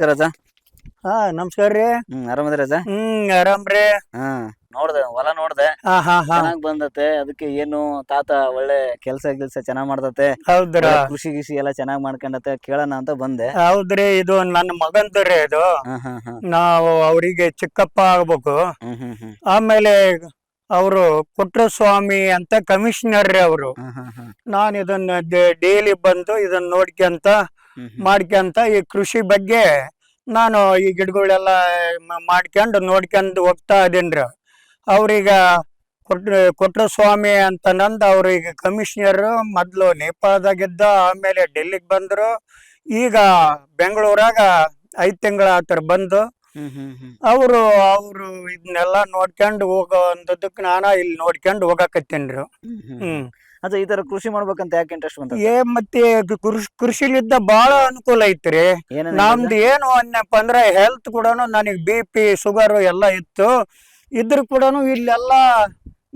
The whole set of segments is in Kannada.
ನಮಸ್ಕಾರ ಅಜ್ಜ. ಹಾ ನಮಸ್ಕಾರ ರೀ. ಹ್ಮ್ ಆರಾಮದಿರ ಅಜ್ಜ? ಹ್ಮ್ ಆರಾಮ್ರಿ ಹಾ ನೋಡ್ದೆ ಹೊಲ ನೋಡ್ದೆ. ಹಾ ಹಾ ಹಾ. ಚೆನ್ನಾಗ್ ಬಂದತೆ ಅದಕ್ಕೆ ಏನು ತಾತ ಒಳ್ಳೆ ಕೆಲ್ಸ ಗಿಲ್ಸ ಚೆನ್ನಾಗ್ ಮಾಡ್ದತೆ. ಹೌದ್ರ? ಒಳ್ಳೆ ಕೃಷಿ ಗಿಷಿ ಎಲ್ಲ ಚೆನ್ನಾಗ್ ಮಾಡ್ಕೊಂಡತೆ ಕೇಳೋಣ ಅಂತ ಬಂದೆ. ಹೌದ್ರಿ ಇದು ನನ್ನ ಮಗಂದ್ರಿ ಇದು. ಹಾ ಹಾ ಹಾ. ನಾವು ಅವರಿಗೆ ಚಿಕ್ಕಪ್ಪ ಆಗ್ಬೇಕು. ಹ್ಮ್ ಹ್ಮ್ ಹ್ಮ್. ಆಮೇಲೆ ಅವರು ಕುಟ್ರಸ್ವಾಮಿ ಅಂತ ಕಮಿಷನರ್ ರೀ ಅವರು. ಹಾ ಹಾ ಹಾ. ನಾನು ಇದನ್ನ ಡೈಲಿ ಬಂದು ಇದನ್ನ ನೋಡ್ಕೊಂತ ಹ್ಮ್ ಹ್ಮ್. ಮಾಡ್ಕೊಂತ ಈ ಕೃಷಿ ಬಗ್ಗೆ ನಾನು ಈ ಗಿಡಗಳೆಲ್ಲ ಮಾಡ್ಕೊಂಡು ನೋಡ್ಕೊಂಡು ಹೋಗ್ತಾ ಇದೀನ್ರಿ ಅವ್ರೀಗ ಕೊಟ್ರ ಕೊಟ್ರ ಸ್ವಾಮಿ ಅಂತ ನಂದು ಅವ್ರೀಗ ಕಮಿಷನರ್ ಮೊದ್ಲು ನೇಪಾಳದಾಗಿದ್ದ ಆಮೇಲೆ ಡೆಲ್ಲಿಗೆ ಬಂದ್ರು. ಈಗ ಬೆಂಗಳೂರಾಗ ಐದು ತಿಂಗಳ ಆತರ ಬಂದು ಅವರು ಅವರು ಇದನ್ನೆಲ್ಲ ನೋಡ್ಕೊಂಡು ಹೋಗೋ ಅಂದದಕ್ಕೆ ನಾನು ಇಲ್ಲಿ ನೋಡ್ಕೊಂಡು ಹೋಗಕತ್ತೀನಿ. ಹ್ಮ್. ಅಜ್ಜ ಈ ತರ ಕೃಷಿ ಮಾಡ್ಬೇಕಂತ ಯಾಕೆ ಇಂಟ್ರೆಸ್ಟ್ ಬಂತ ಏ ಮತ್ತೆ ಕೃಷಿ ಕೃಷಿಲಿದ್ದ ಬಹಳ ಅನುಕೂಲ ಐತ್ರಿ. ನಮ್ದು ಏನು ಅನ್ಯಪ್ಪ ಅಂದ್ರೆ ಹೆಲ್ತ್ ಕೂಡ ನನಗೆ ಬಿ ಪಿ ಶುಗರ್ ಎಲ್ಲ ಇತ್ತು. ಇದ್ರ ಕೂಡ ಇಲ್ಲೆಲ್ಲ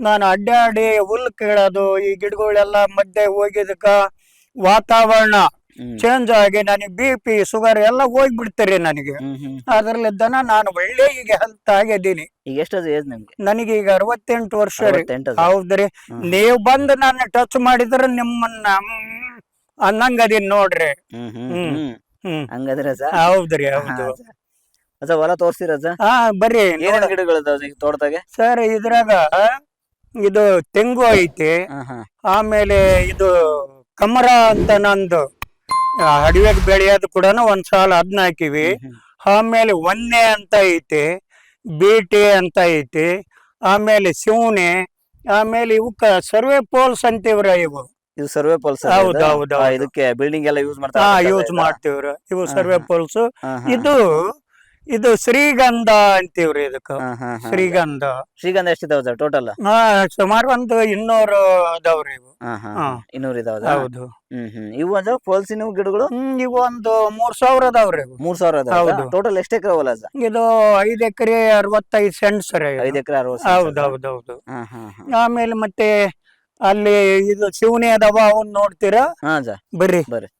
ನಾನು ಅಡ್ಡಾಡಿ ಹುಲ್ ಕೀಳೋದು ಈ ಗಿಡಗಳೆಲ್ಲ ಮಧ್ಯೆ ಹೋಗಿದಕ್ಕ ವಾತಾವರಣ ಚೇಂಜ್ ಆಗಿ ನನಗೆ ಬಿ ಪಿ ಶುಗರ್ ಎಲ್ಲ ಹೋಗ್ಬಿಡ್ತಾರೆ ನನಗೆ. ಅದ್ರಲ್ಲಿ ದನ ಅದ್ರಲ್ಲಿದ್ದನ ನಾನು ಒಳ್ಳೆ ಈಗ ಹೆಲ್ತ್ ಆಗಿದ್ದೀನಿ ಈಗ ಎಷ್ಟು ಏಜ್ ನಿಮ್ಗೆ? ನನಗೆ ಈಗ ಅರವತ್ತೆಂಟು ವರ್ಷ ರೀ. ಹೌದ್ರಿ. ನೀವು ಬಂದು ನನ್ನ ಟಚ್ ಮಾಡಿದ್ರೆ ನಿಮ್ಮನ್ನ ಅನ್ನಂಗ ಅದೀನಿ ನೋಡ್ರಿ. ಹ್ಮ್ ಹ್ಮ್ ಹ್ಮ್. ಹ್ಮ್. ಹ್ಮ್. ಹಂಗಂದ್ರೆ ಅಜ್ಜ? ಹೌದ್ರಿ ಹೌದು. ಹೊಲ ಹಾ ಬರ್ರಿ. ಏನೇನ್ ಗಿಡಗಳದಾವ ಈಗ ತೋಟದಾಗೆ? ಸರ್ ಇದ್ರಾಗ ಇದು ತೆಂಗು ಐತಿ. ಹಾ ಹಾ. ಆಮೇಲೆ ಇದು ಕಮರ ಅಂತ ನಂದು. ಅಡವೆಗೆ ಬೆಳೆಯೋದು ಕೂಡ ಒಂದ್ ಸಾಲ ಅದನ್ನ ಹಾಕಿವಿ. ಆಮೇಲೆ ಒನ್ನೆ ಅಂತ ಐತಿ ಬೀಟಿ ಅಂತ ಐತಿ ಆಮೇಲೆ ಶಿವನೆ ಆಮೇಲೆ ಇವಕ್ಕ ಸರ್ವೆ ಪೋಲ್ಸ್ ಅಂತೀವ್ರ ಇವು. ಇದು ಸರ್ವೆ ಪೋಲ್ಸ್ ಹೌದೌದು ಹೌದ್ ಹೌದ್. ಇದಕ್ಕೆ ಬಿಲ್ಡಿಂಗ್ ಎಲ್ಲ ಯೂಸ್ ಮಾಡ್ತಾರೆ ಯೂಸ್ ಮಾಡ್ತೀವ್ರ. ಇವು ಸರ್ವೆ ಪೋಲ್ಸ್. ಇದು ಇದು ಶ್ರೀಗಂಧ ಅಂತೀವ್ರಿ ಇದಕ್ಕ. ಶ್ರೀಗಂಧ. ಶ್ರೀಗಂಧ ಎಷ್ಟಿದಾವ ಟೋಟಲ್? ಹಾ ಸುಮಾರು ಒಂದು ಇನ್ನೂರು ಅದಾವ್ರಿ ಇವು. ಇನ್ನೂರ್ ಇದಾವ ಹೌದು. ಹ್ಮ್ ಹ್ಮ್. ಇವು ಅದ ಪೋಲ್ಸಿನ ಗಿಡಗಳು? ಇವು ಒಂದು ಮೂರ್ ಸಾವಿರ ಅದಾವ್ರಿ ಮೂರ್ ಸಾವಿರ. ಟೋಟಲ್ ಎಷ್ಟ್ ಎಕರೆ ಹೊಲ ಇದು ಐದ್ ಎಕರೆ ಅರವತ್ತೈದು ಸೆಂಟ್ ಸರ್ ಐದ್ ಎಕರೆ ಅರವತ್ತು ಹೌದ್ ಹೌದ್ ಹೌದು. ಆಮೇಲೆ ಮತ್ತೆ ಅಲ್ಲಿ ಇದು ಶಿವನಿ ಅದಾವ ಅವನ್ ನೋಡ್ತೀರಾ? ಬರ್ರಿ. ಬರ್ರಿ.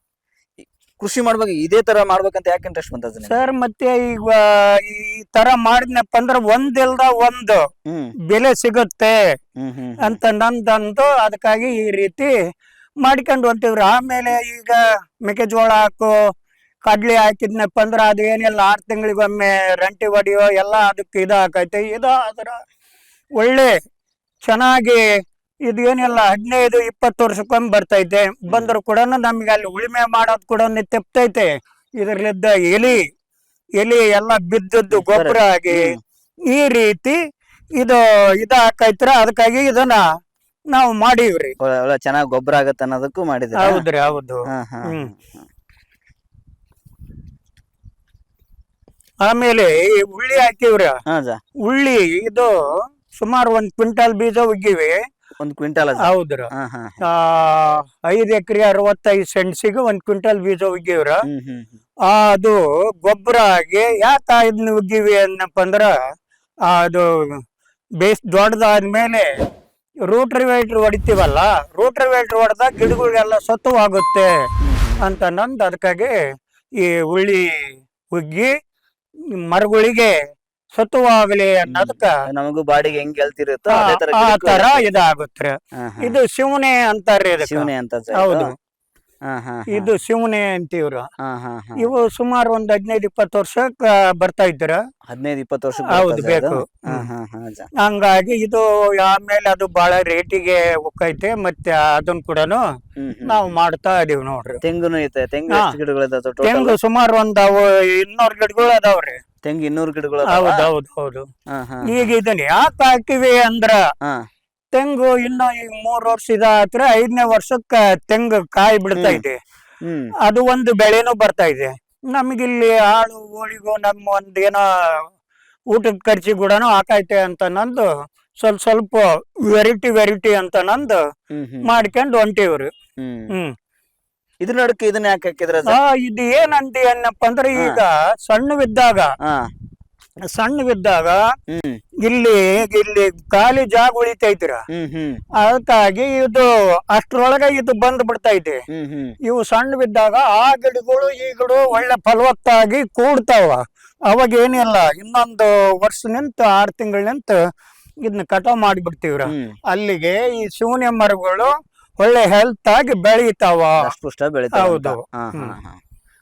ಕೃಷಿ ಮಾಡ್ಬೇಕು ಇದೇ ತರ ಮಾಡ್ಬೇಕಂತ ಯಾಕೆ ಇಂಟ್ರೆಸ್ಟ್ ಬಂತ ಅಜ್ಜ ಸರ್ ಮತ್ತೆ ಈಗ ಈ ತರ ಮಾಡಿದ್ನಪ್ಪ ಅಂದ್ರೆ ಒಂದಿಲ್ದ ಒಂದು ಬೆಲೆ ಸಿಗುತ್ತೆ ಅಂತ ನಂದಂದು ಅದಕ್ಕಾಗಿ ಈ ರೀತಿ ಮಾಡ್ಕೊಂಡು ಹೊಂಟಿವ್ರಿ. ಆಮೇಲೆ ಈಗ ಮೆಕ್ಕೆಜೋಳ ಹಾಕು ಕಡ್ಲಿ ಹಾಕಿದ್ನಪ್ಪ ಅಂದ್ರೆ ಅದು ಏನಿಲ್ಲ ಆರು ತಿಂಗಳಿಗೊಮ್ಮೆ ರಂಟಿ ಹೊಡಿಯೋ ಎಲ್ಲ ಅದಕ್ಕೆ ಇದು ಹಾಕೈತೆ ಇದು ಅದರ ಒಳ್ಳೆ ಚೆನ್ನಾಗಿ ಇದು ಏನಿಲ್ಲ ಹದಿನೈದು ಇಪ್ಪತ್ತು ವರ್ಷಕ್ಕೊಮ್ಮೆ ಬರ್ತೈತೆ. ಬಂದ್ರು ಕೂಡ ನಮಗೆ ಅಲ್ಲಿ ಉಳಿಮೆ ಮಾಡೋದ್ ಕೂಡ ತೆಪ್ತೈತೆ. ಇದರಲ್ಲಿದ್ದ ಎಲಿ ಎಲಿ ಎಲ್ಲ ಬಿದ್ದದ್ದು ಗೊಬ್ಬರ ಆಗಿ ಈ ರೀತಿ ಇದು ಇದ ಹಾಕೈತ್ರ ಅದಕ್ಕಾಗಿ ಇದನ್ನ ನಾವು ಮಾಡಿವ್ರಿ. ಚೆನ್ನಾಗಿ ಗೊಬ್ಬರ ಆಗತ್ತೆ ಅನ್ನೋದಕ್ಕೂ ಮಾಡಿದ್ರಿ ಹೌದ್ರಿ ಹೌದು. ಆಮೇಲೆ ಈ ಉಳ್ಳಿ ಹಾಕಿವ್ರಿ. ಉಳ್ಳಿ ಇದು ಸುಮಾರು ಒಂದ್ ಕ್ವಿಂಟಲ್ ಬೀಜ ಉಗ್ಗಿವಿ. ಒಂದ್ ಕ್ವಿಂಟಲ್ ಹೌದ್ರ. ಹಾ ಹಾ ಆ ಐದ್ ಎಕರೆ ಅರವತ್ತೈದು ಸೆಂಟ್ಸಿಗೆ ಒಂದ್ ಕ್ವಿಂಟಲ್ ಬೀಜ ಉಗ್ಗಿವ್ರ. ಹ್ಮ್ ಹ್ಮ್ ಹ್ಮ್. ಆ, ಅದು ಗೊಬ್ಬರ ಆಗಿ ಯಾಕ ಇದನ್ನ ಉಗ್ಗಿವಿ ಅನ್ನಪ್ಪ ಅಂದ್ರ ಆ, ಅದು ಬೇಸ್ ದೊಡ್ಡದಾದ್ಮೇಲೆ ರೂಟ್ರಿವೇಟ್ರ್ ಹೊಡಿತೀವಲ್ಲ ರೂಟ್ರಿವೇಟ್ರ್ ಹೊಡೆದಾಗ ಗಿಡಗಳಿಗೆಲ್ಲ ಸತ್ವವಾಗುತ್ತೆ ಅಂತ ನಂದು ಅದಕ್ಕಾಗಿ ಈ ಉಳ್ಳಿ ಉಗ್ಗಿ ಮರಗಳಿಗೆ ಸತ್ವವಾಗಲಿ ಅನ್ನೋದಕ್ಕ ನಮಗೂ ಬಾಡಿಗೆ ಹೆಂಗ್ ಗೆಲ್ತಿರುತ್ತೋ ಆ ತರ ಆ ಗಿಡಕ್ಕೂ ತರ ಇರುತ್ತೆ. ಇದಾಗುತ್ತೆ ಹಾ, ಹಾ. ಇದು ಶಿವನೇ ಅಂತಾರ್ರಿ ಇದಕ್ಕ ಶಿವನೆ ಅಂತ ಹೌದು. ಇದು ಶಿವನೆ ಅಂತೀವ್ರು ಇವು ಸುಮಾರು ಒಂದ್ ಹದಿನೈದು ಇಪ್ಪತ್ತು ವರ್ಷ ಬರ್ತಾ ಇದ್ರ ಹದಿನೈದು ಇಪ್ಪತ್ತು ವರ್ಷ ಹೌದು, ಬೇಕು. ಹಂಗಾಗಿ ಇದು ಆಮೇಲೆ ಅದು ಬಹಳ ರೇಟಿಗೆ ಹೋಗೈತೆ ಮತ್ತೆ ಅದನ್ನ ಕೂಡ. ನಾವು ಮಾಡ್ತಾ ಇದೀವಿ ನೋಡ್ರಿ. ತೆಂಗುನು ಐತೆ ತೆಂಗು ಟೋಟಲ್ ತೆಂಗು ಸುಮಾರು ಒಂದ್ ಅವು ಇನ್ನೂರು ಗಿಡಗಳು ಅದಾವ್ರಿ ತೆಂಗು ಇನ್ನೂರು ಗಿಡಗಳು ಹೌದು ಹೌದು ಹೌದು. ಈಗ ಇದನ್ನ ಯಾಕೆ ಹಾಕಿವಿ ಅಂದ್ರ ತೆಂಗು ಇನ್ನು ಈಗ ಮೂರ್ ವರ್ಷ ಇದ ಹತ್ರ ಐದನೇ ವರ್ಷಕ್ಕ ತೆಂಗು ಕಾಯಿ ಬಿಡ್ತಾ ಇದೆ. ಅದು ಒಂದು ಬೆಳೆನೂ ಬರ್ತಾ ಇದೆ. ನಮಗಿಲ್ಲಿ ಆಳು ಹೋಳಿಗೂ ನಮ್ಮ ಒಂದೇನೋ ಏನೋ ಊಟದ ಖರ್ಚಿ ಕೂಡ ಹಾಕೈತೆ ಅಂತ ನಂದು ಸ್ವಲ್ಪ ಸ್ವಲ್ಪ ವೆರೈಟಿ ವೆರೈಟಿ ಅಂತ ನಂದು ಮಾಡ್ಕೊಂಡು ಹೊಂಟಿವ್ರಿ. ಹ್ಮ್. ಇದ್ರ ನಡಕ್ಕೆ ಇದನ್ನ ಯಾಕೆ ಹಾಕಿದ್ರ ಇದು ಏನಂತ ಏನಪ್ಪ ಅಂದ್ರೆ ಈಗ ಸಣ್ಣವಿದ್ದಾಗ ಬಿದ್ದಾಗ ಸಣ್ಣವಿದ್ದಾಗ ಇಲ್ಲಿ ಇಲ್ಲಿ ಖಾಲಿ ಜಾಗ ಉಳಿತೈತ್ರ ಅದಕ್ಕಾಗಿ ಇದು ಅಷ್ಟ್ರೊಳಗ ಇದು ಬಂದ್ ಬಿಡ್ತೈತಿ ಇವು ಸಣ್ಣ ಬಿದ್ದಾಗ ಆ ಗಿಡಗಳು ಈ ಗಿಡ ಒಳ್ಳೆ ಫಲವತ್ತಾಗಿ ಕೂಡ್ತಾವ. ಅವಾಗ ಏನಿಲ್ಲ ಇನ್ನೊಂದು ವರ್ಷ ನಿಂತ ಆರು ತಿಂಗಳ ನಿಂತ ಇದನ್ನ ಕಟಾವ್ ಮಾಡಿಬಿಡ್ತೀವ್ರ? ಅಲ್ಲಿಗೆ ಈ ಶೂನ್ಯ ಮರಗಳು ಒಳ್ಳೆ ಹೆಲ್ತ್ ಆಗಿ ಬೆಳೀತಾವ. ಹೌದು.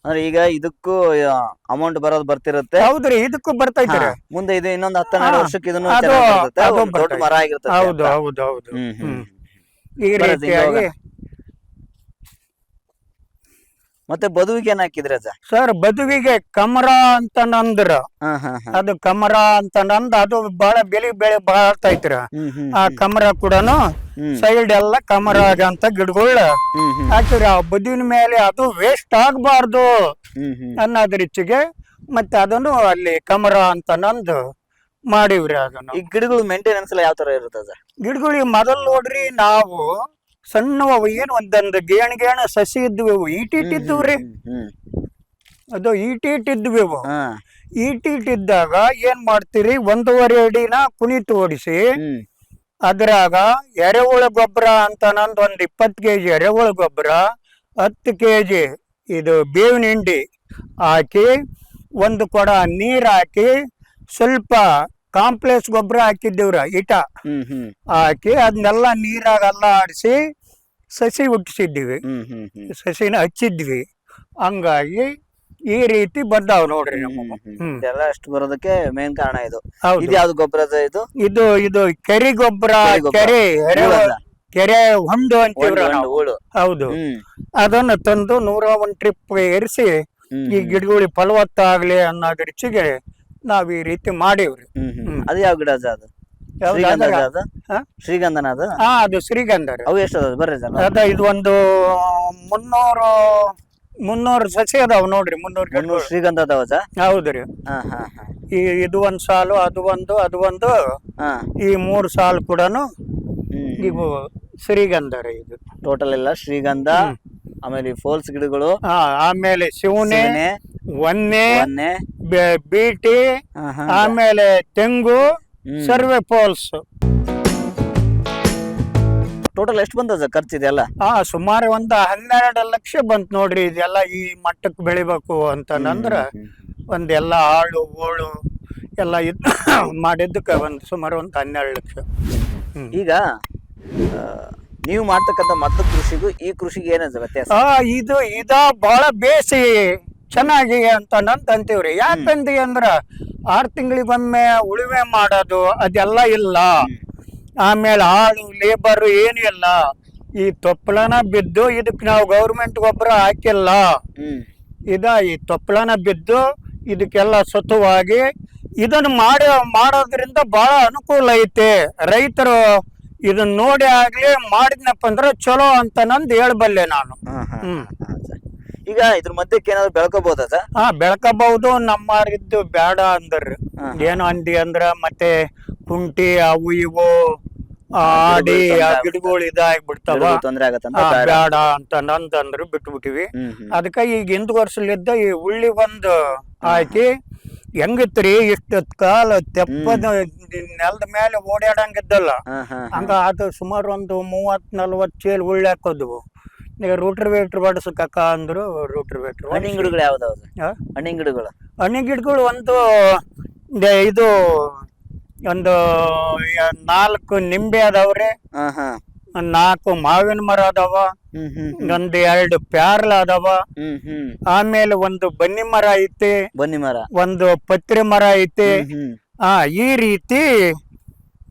ಅಂದ್ರೆ ಈಗ ಇದಕ್ಕೂ ಅಮೌಂಟ್ ಬರೋದು ಬರ್ತಿರುತ್ತೆ ಹೌದ್ರಿ ಇದಕ್ಕೂ ಬರ್ತಾ ಹಾ, ಮುಂದೆ ಇದು ಇನ್ನೊಂದು ಹತ್ತೆರಡು ಹಾ, ವರ್ಷಕ್ಕೆ ಇದನ್ನು ಚೆನ್ನಾಗ್ ಬರ್ತೈತೆ. ಅದು ದೊಡ್ಡ. ಮರ ಆಗಿರ್ತದೆ ಹೌದು ಹೌದು ಹೌದು ಹ್ಮ್ ಹ್ಮ್ ಹ್ಮ್. ಈ ರೀತಿಯಾಗಿ ಹೋಗೋಣ. ಮತ್ತೆ ಬದುವಿಗೆ ಏನ್ ಹಾಕಿದ್ರಿ ಅಜ್ಜ? ಸರ್ ಬದುವಿಗೆ ಕಮರ ಅಂತ ನಂದ್ರ ಅದು ಕಮರ ಅಂತ ನಂದ್ ಅದು ಬಹಳ ಬೆಳಿ ಬೆಳೆ ಬಾಳ್ತೈತ್ರ ಆ ಕಮರ ಕೂಡನು ಸೈಡ್ ಎಲ್ಲ ಕಮರ ಆಗಂತ ಗಿಡಗಳು ಹ್ಮ್ ಆ ಬದುವಿನ ಮೇಲೆ ಅದು ವೇಸ್ಟ್ ಆಗ್ಬಾರ್ದು ಹ್ಮ್ ಹ್ಮ್. ಅನ್ನೋದ್ ರಿಚ್ಚಿಗೆ ಮತ್ತೆ ಅದನ್ನು ಅಲ್ಲಿ ಕಮರ ಅಂತ ನಂದು ಮಾಡಿವ್ರಿ ಅದನ್ನು. ಈ ಗಿಡಗಳು ಮೇಂಟೆನೆನ್ಸ್ ಎಲ್ಲ ಯಾವ ತರ ಇರುತ್ತೆ ಗಿಡಗಳಿಗೆ ಮೊದಲ್ ನೋಡ್ರಿ ನಾವು ಸಣ್ಣವು ಏನು ಒಂದೊಂದು ಗೇಣ್ ಗೇಣ ಸಸಿ ಇದ್ವು ಈಟಿ ಈಟಿಟ್ಟಿದ್ವು ರೀ ಅದು ಹಾ. ಈಟಿಟ್ಟಿದ್ದಾಗ ಏನ್ ಮಾಡ್ತೀರಿ ಒಂದೂವರೆ ಅಡಿನ ಕುಣಿ ತೋಡಿಸಿ ಅದ್ರಾಗ ಎರೆಹುಳ ಗೊಬ್ಬರ ಅಂತ ನಂದು ಒಂದ್ ಇಪ್ಪತ್ತು ಕೆಜಿ ಎರೆಹುಳ ಗೊಬ್ಬರ ಹತ್ತು ಕೆಜಿ ಇದು ಬೇವಿನ ಹಿಂಡಿ ಹಾಕಿ ಒಂದು ಕೊಡ ನೀರ್ ಹಾಕಿ ಸ್ವಲ್ಪ ಕಾಂಪ್ಲೆಕ್ಸ್ ಗೊಬ್ಬರ ಹಾಕಿದ್ದೇವ್ರ ಇಟ ಹಾಕಿ ಅದನ್ನೆಲ್ಲ ನೀರಾಗೆಲ್ಲ ಆಡಿಸಿ ಸಸಿ ಹುಟ್ಟಿಸಿದ್ವಿ ಸಸಿನ ಹಚ್ಚಿದ್ವಿ. ಹಂಗಾಗಿ ಈ ರೀತಿ ಬಂದಾವ್ ನೋಡ್ರಿ ಇದೆಲ್ಲ ಅಷ್ಟು ಬರೋದಕ್ಕೆ ಮೇನ್ ಕಾರಣ ಇದು. ಹೌದು. ಇದು ಯಾವ್ದು ಗೊಬ್ಬರ ಇದು? ಇದು ಇದು ಕೆರೆ ಗೊಬ್ಬರ ಕೆರೆ. ಕೆರೆ ಹೊಂಡು ಅಂತೀವ್ರ ಹೌದು. ಅದನ್ನ ತಂದು ನೂರ ಒಂದ್ ಟ್ರಿಪ್ ಏರಿಸಿ ಈ ಗಿಡಗಳಿಗೆ ಫಲವತ್ತಾಗ್ಲಿ ಅನ್ನೋ ರುಚಿಗೆ ನಾವ್ ಈ ರೀತಿ ಮಾಡೀವ್ರಿ. ಅದು ಯಾವ ಗಿಡ ಅಜ್ಜ ಅದು? ಯಾವ್ದು ಶ್ರೀಗಂಧ ಅದ? ಅದು ಹಾ? ಶ್ರೀಗಂಧನ ಅದು? ಹಾ ಅದು ಶ್ರೀಗಂಧ ರೀ. ಅವು ಎಷ್ಟು ಅದಾವ ಬರ್ರಿ ಅಜ್ಜ ಅದ ಇದು ಒಂದು ಮುನ್ನೂರು ಮುನ್ನೂರು ಸಸಿ ಅದಾವ ನೋಡ್ರಿ ಮುನ್ನೂರು ಮುನ್ನೂರು ಶ್ರೀಗಂಧ ಅದಾವ ಅಜ್ಜ ಹೌದ್ರಿ ಹಾ ಹಾ ಹಾ. ಈ ಇದು ಒಂದ್ ಸಾಲು ಅದು ಒಂದು ಅದು ಒಂದು ಹಾ. ಈ ಮೂರು ಸಾಲು ಕೂಡನು ಹ್ಮ್. ಇವು ಶ್ರೀಗಂಧ ರೀ ಇದು. ಟೋಟಲ್ ಎಲ್ಲ ಶ್ರೀಗಂಧ ಆಮೇಲೆ ಈ ಫೋಲ್ಸ್ ಗಿಡಗಳು ಹಾ ಆಮೇಲೆ ಶಿವನೆ ಒನ್ನೆ ಬಿಟಿ ಬೀಟಿ. ಆಮೇಲೆ ತೆಂಗು ಸರ್ವೆ ಪೋಲ್ಸ್ ಟೋಟಲ್ ಎಷ್ಟು ಬಂದದ ಖರ್ಚು ಇದೆಲ್ಲ? ಹಾ ಸುಮಾರು ಒಂದ್ ಹನ್ನೆರಡು ಲಕ್ಷ ಬಂತು ನೋಡ್ರಿ ಇದೆಲ್ಲ ಈ ಮಟ್ಟಕ್ಕೆ ಬೆಳಿಬೇಕು ಅಂತಂದ್ರ ಒಂದ್ ಎಲ್ಲ ಆಳು ಓಳು ಎಲ್ಲ ಇದ್ ಮಾಡಿದ್ದಕ್ಕೆ ಒಂದ್ ಸುಮಾರು ಒಂದ್ ಹನ್ನೆರಡು ಲಕ್ಷ. ಹ್ಮ್. ಈಗ ಆ, ನೀವು ಮಾಡ್ತಕ್ಕಂಥ ಮತ್ತ ಕೃಷಿಗೂ ಈ ಕೃಷಿಗೆ ಏನ ವ್ಯತ್ಯಾಸ? ಆ ಇದು ಇದ ಬಹಳ ಬೇಸಿ. ಚೆನ್ನಾಗಿ ಅಂತ ನಂತ ಅಂತೀವ್ರಿ ಯಾಕಂದ್ರಿ ಅಂದ್ರ ಆರ್ ತಿಂಗಳಿಗೊಮ್ಮೆ ಉಳುಮೆ ಮಾಡೋದು ಅದೆಲ್ಲ ಇಲ್ಲ. ಆಮೇಲೆ ಆಳು ಲೇಬರ್ ಏನು ಇಲ್ಲ. ಈ ತೊಪ್ಪಲನ ಬಿದ್ದು ಇದಕ್ಕೆ ನಾವು ಗೌರ್ಮೆಂಟ್ ಗೊಬ್ಬರ ಹಾಕಿಲ್ಲ. ಇದ ಈ ತೊಪ್ಪಲನ ಬಿದ್ದು ಇದಕ್ಕೆಲ್ಲ ಸತುವಾಗಿ ಇದನ್ನ ಮಾಡಿ ಮಾಡೋದ್ರಿಂದ ಬಹಳ ಅನುಕೂಲ ಐತೆ. ರೈತರು ಇದನ್ನ ನೋಡಿ ಆಗ್ಲಿ ಮಾಡಿದ್ನಪ್ಪ ಅಂದ್ರೆ ಚಲೋ ಅಂತ ನಂದು ಹೇಳ್ಬಲ್ಲೆ ನಾನು. ಹ್ಮ್. ಈಗ ಇದ್ರ ಮಧ್ಯಕ್ಕೆ ಏನಾದ್ರು ಬೆಳ್ಕೋಬಹುದ ಹಾ ಬೆಳ್ಕಬಹುದು ನಮ್ಮರಿದ್ದು ಬೇಡ ಅಂದ್ರ. ಏನು ಅಂದಿ ಅಂದ್ರ ಮತ್ತೆ ಕುಂಟಿ ಅವು ಇವು ಆಡಿ ಆ ಗಿಡಗಳು ಇದಾಗ್ಬಿಡ್ತಾವ. ತೊಂದ್ರೆ ಆಗತ್ತಂತ ಬೇಡ. ಅಂತ ನಂದಂದ್ರು ಬಿಟ್ಬಿಟ್ಟಿವಿ. ಅದಕ್ಕ ಈಗ ಹಿಂದ್ ವರ್ಷಲಿದ್ದ ಈ ಉಳ್ಳಿ ಒಂದು ಹಾಕಿ ಹೆಂಗಿತ್ರಿ ಇಷ್ಟ ಕಾಲ ತೆಪ್ಪದ ನೆಲದ ಮೇಲೆ ಓಡಾಡಂಗಿದ್ದಲ್ಲ. ಹಂಗ ಅದು ಸುಮಾರು ಒಂದು ಮೂವತ್ ನಲ್ವತ್ ಚೇಲ್ ಉಳ್ಳಿ ಹಾಕೋದ್ವು. ಈಗ ರೂಟ್ರ್ ವೇಟ್ರ್ ಬಡಸಕ್ಕ ಅಂದ್ರು ರೂಟ್ರ್ ವೇಟ್ರ್ ಹಣ್ಣಿನ ಗಿಡಗಳು ಯಾವ್ದಾವ ಹಾ? ಹಣ್ಣಿನ ಗಿಡಗಳು. ಹಣ್ಣಿನ ಗಿಡಗಳು ಒಂದು ಇದು ಒಂದು ನಾಲ್ಕು ನಿಂಬೆ ಅದಾವ್ರಿ ನಾಲ್ಕು ಮಾವಿನ ಮರ ಅದಾವ. ಒಂದ್ ಎರಡು ಪ್ಯಾರ್ಲ ಅದಾವ. ಆಮೇಲೆ ಒಂದು ಬನ್ನಿ ಮರ ಐತಿ. ಬನ್ನಿ ಮರ. ಒಂದು ಪತ್ರಿ ಮರ ಐತಿ. ಆ ಈ ರೀತಿ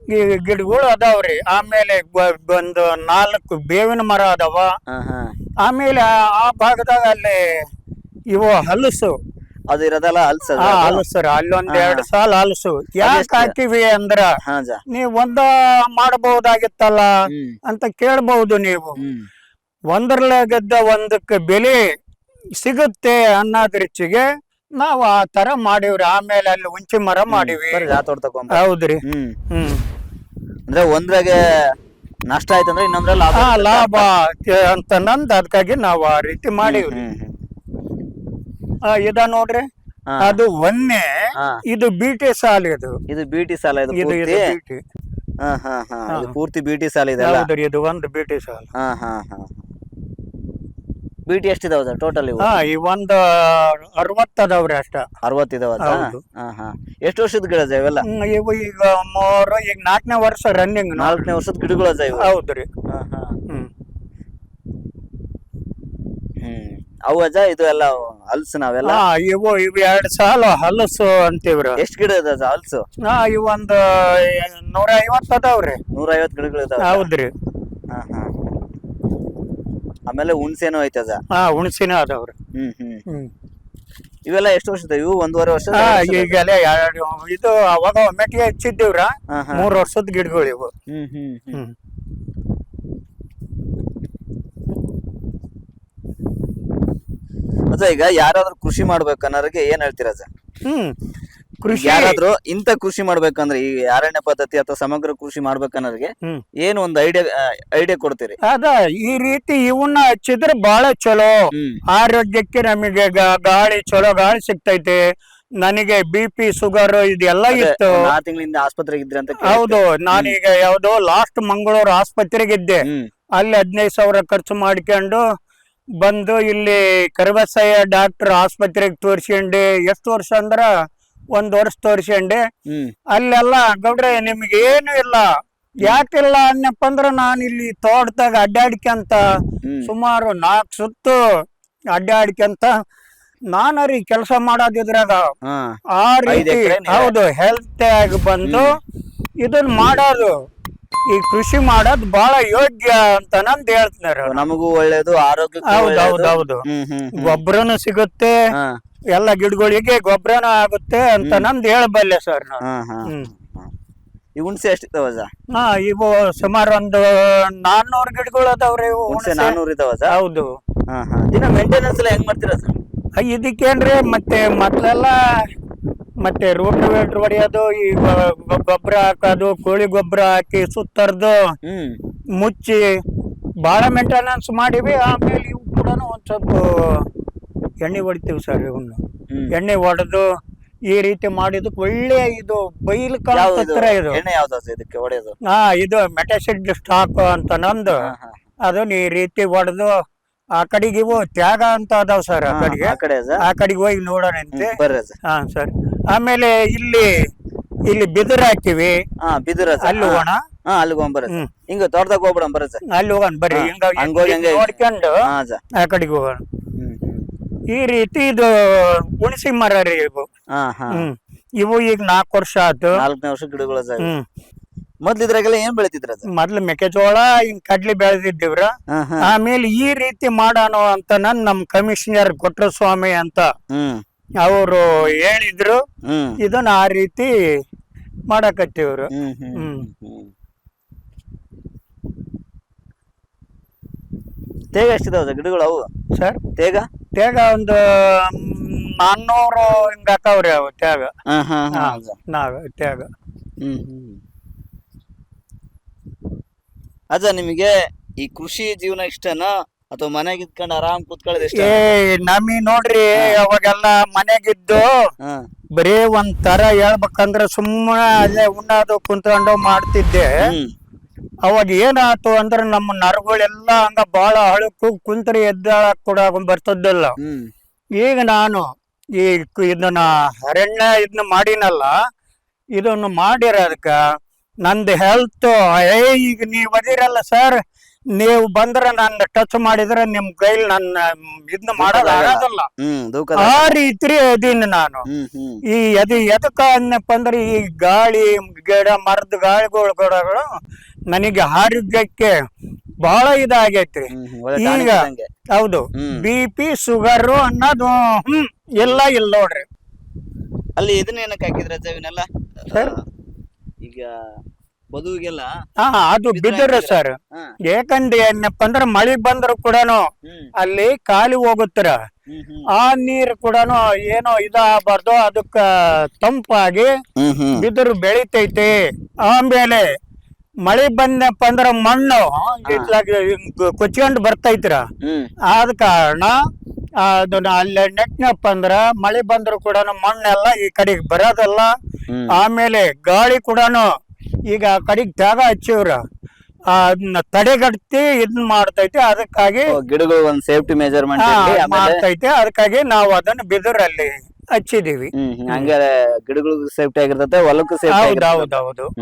ಈ ಗಿಡಗಳು ಅದಾವ್ರಿ. ಆಮೇಲೆ ಬ- ಒಂದು ನಾಲ್ಕು ಬೇವಿನ ಮರ ಅದಾವ. ಹಾ ಹಾ. ಆಮೇಲೆ ಆ- ಆ ಭಾಗದಾಗ ಅಲ್ಲಿ ಇವು ಹಲಸು. ಅದು ಇರೋದಲ್ಲ ಹಲಸು ಆ ಹಲಸರು ಅಲ್ಲೊಂದ್. ಎರಡು ಸಾಲ ಹಲಸು. ಯಾಕೆ? ಹಾಕಿವಿ ಅಂದ್ರ ಹಾ ಜಾ. ನೀವ್ ಒಂದ ಮಾಡಬಹುದಾಗಿತ್ತಲ್ಲ ಹ್ಮ್. ಅಂತ ಕೇಳಬಹುದು ನೀವು. ಹ್ಮ್. ಗದ್ದ ಒಂದಕ್ಕೆ ಬೆಲೆ ಸಿಗುತ್ತೆ ಅನ್ನೋದ್ ರುಚಿಗೆ ನಾವು ಆ ತರ ಮಾಡಿವ್ರಿ. ಆಮೇಲೆ ಅಲ್ಲಿ ಉಂಚಿ ಮರ ಮಾಡಿವಿ. ಬರ್ರಿ ಆ ತೋಟ ತಗೊಂಬ ಹೌದ್ರಿ. ಹ್ಮ್. ಹ್ಮ್. ಅಂದ್ರೆ ಒಂದ್ರಾಗೆ ನಷ್ಟ ಆಯ್ತಂದ್ರೆ ಇನ್ನೊಂದ್ರಲ್ಲಿ ಲಾಭ ಆ ಇರುತ್ತೆ. ಲಾಭ ಅಂತ ನಂದ್ ಅದಕ್ಕಾಗಿ ನಾವ್ ಆ ರೀತಿ ಮಾಡಿವ್ರಿ. ಹ್ಮ್ ಹ್ಮ್. ಆ, ಇದ ನೋಡ್ರಿ. ಹಾ. ಅದು ಒನ್ನೆ ಹಾ. ಇದು ಬಿಟಿ ಸಾಲ ಇದು. ಇದು ಬಿಟಿ ಸಾಲ ಇದು ಇದು ಇದು ಪೂರ್ತಿ? ಬಿಟಿ. ಹಾ ಹಾ ಹಾ. ಇದು ಪೂರ್ತಿ ಬಿಟಿ ಸಾಲ ಇದೆ ಹೌದ್ರಿ ಇದು ಒಂದು ಬಿಟಿ ಸಾಲ. ಹಾ ಹಾ ಹಾ. ಬಿಟಿ ಎಷ್ಟಿದಾವ ಸರ್ ಟೋಟಲ್ ಇವು? ಹಾ ಈ ಒಂದು ಅರವತ್ತದವ್ರಿ ಅಷ್ಟ. ಅರವತ್ತಿದಾವ ಹೌದು. ಹಾ ಹಾ. ಎಷ್ಟು ವರ್ಷದ ಗಿಡ ಅದ ಇವೆಲ್ಲ? ಹ್ಮ್, ಇವು ಈಗ ಮೂರು ಈಗ ನಾಲ್ಕನೇ ವರ್ಷ ರನ್ನಿಂಗ್ ನಾಲ್ಕನೇ ವರ್ಷದ ಗಿಡಗಳು ಅದ ಇವು? ಹೌದ್ರಿ. ಹಾ ಹಾ. ಹ್ಮ್. ಹ್ಮ್. ಅವು ಅದ ಇದು ಎಲ್ಲ ಹಲ್ಸು ನಾವೆಲ್ಲ? ಹಾ ಇವು ಇವು ಎರಡ್ ಸಾಲ ಹಲಸು ಅಂತೀವ್ರಿ. ಎಷ್ಟು ಗಿಡ ಅದ ಅಜ್ಜ ಹಲ್ಸು? ಹಾ ಇವು ಒಂದು ನೂರ ಐವತ್ತು ಅದಾವ್ರಿ. ನೂರ ಐವತ್ತು ಗಿಡಗಳು ಇದಾವ ಹೌದ್ರಿ. ಹಾ ಹಾ. ಆಮೇಲೆ ಹುಣ್ಸೆನೂ ಐತೆ ಅದ. ಹಾ ಹುಣಸಿನ ಅದಾವ್ರಿ ಹ್ಮ್ ಹ್ಮ್. ಹ್ಮ್. ಇವೆಲ್ಲ ಎಷ್ಟು ವರ್ಷದ? ಇವು ಒಂದೂವರೆ ವರ್ಷ ಹಾ ಎರಡು ಇದು ಅವಾಗ ಒಮ್ಮೆಟ್ಟಿಗೆ ಹಚ್ಚಿದ್ದೀವ್ರ. ಹಾ ಹಾ. ಮೂರ್ ವರ್ಷದ ಗಿಡಗಳು ಇವು. ಹ್ಮ್ ಹ್ಮ್ ಹ್ಮ್. ಹ್ಮ್. ಅಜ್ಜ ಈಗ ಯಾರಾದ್ರೂ ಕೃಷಿ ಮಾಡ್ಬೇಕನ್ನೋರಿಗೆ ಏನ್ ಹೇಳ್ತೀರ ಅಜ್ಜ ಹ್ಮ್. ಕೃಷಿ ಯಾರಾದ್ರೂ ಇಂತ ಕೃಷಿ ಮಾಡ್ಬೇಕಂದ್ರೆ ಈ ಅರಣ್ಯ ಪದ್ಧತಿ ಅಥವಾ ಸಮಗ್ರ ಕೃಷಿ ಮಾಡ್ಬೇಕನ್ನೋರಿಗೆ ಹ್ಮ್. ಏನು ಒಂದು ಐಡಿಯಾ ಐಡಿಯಾ ಕೊಡ್ತೀರಿ? ಅದ ಈ ರೀತಿ ಇವನ್ನ ಹಚ್ಚಿದ್ರೆ ಬಹಳ ಚಲೋ. ಹ್ಮ್. ಆರೋಗ್ಯಕ್ಕೆ ನಮಗೆ ಗಾ- ಗಾಳಿ ಚಲೋ ಗಾಳಿ ಸಿಗ್ತೈತೆ. ನನಗೆ ಬಿ ಪಿ ಶುಗರ್ ಇದೆಲ್ಲ ಇತ್ತು. ತಿಂಗಳಿಂದ ಆಸ್ಪತ್ರೆಗೆ ಇದ್ರಿ ಅಂತ ಕೇಳಿದ್ದೆ. ಹೌದು ನಾನೀಗ ಯಾವ್ದೋ ಲಾಸ್ಟ್ ಮಂಗಳೂರು ಆಸ್ಪತ್ರೆಗೆ ಇದ್ದೆ. ಅಲ್ಲಿ ಹದಿನೈದು ಸಾವಿರ ಖರ್ಚು ಮಾಡ್ಕೊಂಡು ಬಂದು ಇಲ್ಲಿ ಕರಿಬಸಯ್ಯ ಡಾಕ್ಟರ್ ಆಸ್ಪತ್ರೆಗೆ ತೋರಿಸ್ಕೊಂಡು ಎಷ್ಟು ವರ್ಷ ಅಂದ್ರ ಒಂದ್ ವರ್ಷ ತೋರಿಸ್ಕೊಂಡೆ ಅಲ್ಲೆಲ್ಲ ಗೌಡ್ರೆ ನಿಮ್ಗೆ ಏನು ಇಲ್ಲ. ಯಾಕಿಲ್ಲ ಅನ್ನಪ್ಪ ಅಂದ್ರ ನಾನು ಇಲ್ಲಿ ತೋಟದಾಗ ಅಡ್ಡಾಡ್ಕಂತ ಸುಮಾರು ನಾಕ್ ಸುತ್ತು ಅಡ್ಡಾಡ್ಕೊಂತ ನಾನರಿ ಕೆಲಸ ಮಾಡೋದಿದ್ರಾಗ ಆ ರೀತಿ ಹೌದು ಹೆಲ್ತ್ ಆಗಿ ಬಂದು ಇದನ್ನ ಮಾಡೋದು. ಈ ಕೃಷಿ ಮಾಡೋದ್ ಬಹಳ ಯೋಗ್ಯ ಅಂತ ನಂದ್ ಹೇಳ್ತಾರೆ ನಮಗೂ ಒಳ್ಳೇದು ಆರೋಗ್ಯ ಹೌದು ಒಳ್ಳೇದು. ಹೌದು ಹೌದು. ಹ್ಮ್ ಹ್ಮ್ ಹ್ಮ್. ಗೊಬ್ಬರನು ಸಿಗುತ್ತೆ ಎಲ್ಲ ಗಿಡಗಳಿಗೆ ಗೊಬ್ಬರನು ಆಗುತ್ತೆ ಅಂತ ನಂದ್ ಹೇಳಬಲ್ಲೆ ಸರ್ ನಾನು. ಈ ಹುಣ್ಸೆ ಎಷ್ಟಿದಾವ ಹಾ ಇವು ಸುಮಾರು ಒಂದು ನಾನ್ನೂರು ಗಿಡಗಳು ಅದಾವ್ರಿ ಇವು ಹುಣ್ಸೆ ಹುಣಸೆ. ನಾನೂರ್ ಇದಾವ ಹೌದು. ಮೇಂಟೆನೆನ್ಸ್ ಎಲ್ಲ ಹೆಂಗ್ ಮಾಡ್ತೀರಾ ಸರ್? ಇದಕ್ಕೇನ್ರಿ ಮತ್ತೆ ಮೊದ್ಲೆಲ್ಲ ಮತ್ತೆ ರೋಟೋವೇಟ್ರ್ ಹೊಡೆಯೋದು ಈ ಗೊಬ್ಬರ ಹಾಕೋದು ಕೋಳಿ ಗೊಬ್ಬರ ಹಾಕಿ ಸುತ್ತರ್ದು ಮುಚ್ಚಿ ಬಹಳ ಮೇಂಟೆನೆನ್ಸ್ ಮಾಡಿವಿ ಆಮೇಲೆ ಇವು ಕೂಡ ಒಂದ್ ಸ್ವಲ್ಪ ಎಣ್ಣೆ ಹೊಡಿತೀವಿ ಸರ್ ಇವನ್ನು ಎಣ್ಣೆ ಹೊಡೆದು ಈ ರೀತಿ ಮಾಡಿದಕ್ಕೆ ಒಳ್ಳೆ ಇದು ಬೈಲ್ ಕಾಲ ಯಾವ್ದು ಇದು? ಎಣ್ಣೆ ಯಾವ್ದು ಇದಕ್ಕೆ ಹೊಡೆಯೋದು? ಹಾ ಇದು ಮೆಟಾಸಿಡ್ ಸ್ಟಾಕ್ ಅಂತ ನಂದು. ಅದನ್ನ ಈ ರೀತಿ ಹೊಡೆದು ಆ ಕಡೆಗೆ ಇವು ತ್ಯಾಗ ಅಂತ ಅದಾವ ಸರ್ ಆ ಕಡೆಗೆ. ಆ ಕಡೆ ಆ ಕಡೆಗೆ ಹೋಗಿ ನೋಡೋಣ ಹಾ ಸರ್ ಆಮೇಲೆ ಇಲ್ಲಿ ಇಲ್ಲಿ ಬಿದಿರು ಹಾಕಿವಿ. ಹಾ ಬಿದಿರ ಅಲ್ಲಿ ಹೋಗೋಣ. ಹಾ ಅಲ್ಲಿ ಹೋಗ್ಬರ. ಹಿಂಗ ತೋಟದಾಗ ಹೋಗ್ಬಿಡ ಬರ ಅಲ್ಲಿ ಹೋಗೋಣ ಬರ್ರಿ. ಹಿಂಗ ಹೋಗಿ ನೋಡ್ಕೊಂಡು ಹಾ ಆ ಕಡೆಗೆ ಹೋಗೋಣ. ಈ ರೀತಿ ಇದು ಹುಣಸಿ ಮರ ರೀ ಇವು. ಹಾ ಹಾ. ಹ್ಮ್. ಇವು ಈಗ ನಾಲ್ಕು ವರ್ಷ ಆಯ್ತು. ನಾಲ್ಕನೇ ವರ್ಷ ಗಿಡಗಳು. ಹ್ಮ್. ಮೊದ್ಲು ಇದ್ರಾಗೆಲ್ಲ ಏನ್ ಬೆಳಿತಿದ್ರ ಸರ್? ಮೊದ್ಲು ಮೆಕ್ಕೆಜೋಳ ಹಿಂಗ್ ಕಡ್ಲಿ ಬೆಳೆದಿದ್ದೀವ್ರ. ಹಾ ಹಾ. ಆಮೇಲೆ ಈ ರೀತಿ ಮಾಡೋಣ ಅಂತ ನನ್ ನಮ್ ಕಮಿಷನರ್ ಕೊಟ್ರ ಸ್ವಾಮಿ ಅಂತ. ಹ್ಮ್. ಅವರು ಹೇಳಿದ್ರು ಇದನ್ನ ಆ ರೀತಿ ಮಾಡಕತ್ತಿವ್ರು. ಹ್ಮ್ ತೇಗ ಎಷ್ಟಿದಾವ ಗಿಡಗಳು ಅವು? ಸರ್? ತೇಗ? ತೇಗ ಒಂದು ನಾನ್ನೂರು ಹಿಂಗ ಹಾಕವ್ರಿ ಅವು ತೇಗ. ನಾವ್ ತೇಗ. ಅಜ್ಜ ನಿಮಗೆ ಈ ಕೃಷಿ ಜೀವನ ಇಷ್ಟನಾ? ಅಥವಾ ಮನೆಗೆ ಇದ್ಕೊಂಡು ಆರಾಮ್ ಕೂತ್ಕೊಳ್ಳೋದು ಇಷ್ಟ ಏ ನಮಿ ನೋಡ್ರಿ ಅವಾಗೆಲ್ಲ ಮನೆಗಿದ್ದು ಹಾ. ಬರೀ ಒಂದ್ ತರ ಹೇಳ್ಬೇಕಂದ್ರ ಸುಮ್ಮನೆ ಅಲ್ಲೇ ಉಣ್ಣೋದು ಕುಂತ್ಕೊಂಡು ಮಾಡ್ತಿದ್ದೆ. ಹ್ಮ್. ಅವಾಗ ಏನಾಯ್ತು ಅಂದ್ರೆ ನಮ್ಮ ನರಗಳೆಲ್ಲ ಹಂಗ ಬಹಳ ಅಳುಕು ಕುಂತ್ರಿ ಎದ್ದಾಳಕ್ ಕೂಡ ಬರ್ತದಿಲ್ಲ ಹ್ಮ್. ಈಗ ನಾನು ಈ ಕು- ಇದನ್ನ ಅರಣ್ಯ ಇದನ್ನ ಮಾಡಿನಲ್ಲ ಇದನ್ನು ಮಾಡಿರೋದಕ್ಕ ನಂದು ಹೆಲ್ತ್ ಏ ಈಗ ನೀವು ಅದಿರಲ್ಲ ಸರ್ ನೀವು ಬಂದ್ರೆ ನನ್ನ ಟಚ್ ಮಾಡಿದ್ರೆ ನಿಮ್ ಕೈಲಿ ನನ್ನ ಇದನ್ನ ಮಾಡೋದು ಆಗೋದಿಲ್ಲ. ಹ್ಮ್ ದೂಕ ಆ ರೀತಿ ಅದೀನಿ ನಾನು. ಈ ಅದು ಎದಕ್ಕ ಅನ್ನಪ್ಪ ಅಂದ್ರೆ ಈ ಗಾಳಿ ಗಿಡ ಮರದ ಗಾಳಿಗಳು ಗಿಡಗಳು ನನಗೆ ಆರೋಗ್ಯಕ್ಕೆ ಬಹಳ ಇದಾಗೈತ್ರಿ. ಈಗ ಹೌದು. ಬಿ ಪಿ ಶುಗರ್ ಅನ್ನೋದು ಹ್ಮ್ ಎಲ್ಲ ಇಲ್ಲ ನೋಡ್ರಿ. ಅಲ್ಲಿ ಇದನ್ನ ಏನಕ್ಕೆ ಹಾಕಿದ್ರ? ಆ, ಈಗ ಬದುವಿಗೆಲ್ಲ ಹಾ ಅದು ಬಿದ್ರು ಬಿದ್ದರೆ? ಸರ್ ಏಕಂದ್ರೆ ಯಾಕಂದ್ರೆ ಏನಪ್ಪ ಅಂದ್ರೆ ಮಳಿ ಬಂದ್ರು ಕೂಡ ಅಲ್ಲಿ ಖಾಲಿ ಹೋಗುತ್ತರ? ಆ ನೀರು ಕೂಡ ಏನೋ ಇದಾಗಬಾರ್ದು ಅದಕ್ಕ ತಂಪಾಗಿ ಬಿದ್ದರು ಬಿದಿರು ಬೆಳಿತೈತಿ. ಆಮೇಲೆ ಮಳೆ ಬಂದಪ್ಪ ಅಂದ್ರ ಮಣ್ಣು ಕೊಚ್ಕೊಂಡು ಬರ್ತೈತ್ರ? ಆದ ಕಾರಣ ಅದನ್ನ ಅಲ್ಲಿ ನೆಟ್ನಪ್ಪ ಅಂದ್ರ ಮಳೆ ಬಂದ್ರು ಕೂಡ ಮಣ್ಣೆಲ್ಲ ಈ ಕಡೆಗೆ ಬರೋದಲ್ಲ. ಆಮೇಲೆ ಗಾಳಿ ಕೂಡ ಈಗ ಕಡೆಗೆ ತ್ಯಾಗ ಹಚ್ಚಿವ್ರ. ತಡೆಗಟ್ಟಿ ಇದನ್ನ ಮಾಡ್ತೈತಿ ಅದಕ್ಕಾಗಿ ಗಿಡಗಳು ಒಂದ್ ಸೇಫ್ಟಿ ಮೆಜರ್ಮೆಂಟ್ ಮಾಡ್ತೈತಿ ಅದಕ್ಕಾಗಿ ನಾವು ಅದನ್ನ ಬಿದಿರಲ್ಲಿ ಹಚ್ಚಿದೀವಿ. ಹಚ್ಚಿದಿವಿ ಗಿಡಗಳು ಗಿಡಗಳಿಗೂ ಸೇಫ್ಟಿ ಆಗಿರ್ತತೆ ಹೊಲಕ್ಕೂ ಸೇಫ್ಟಿ ಹೌದ್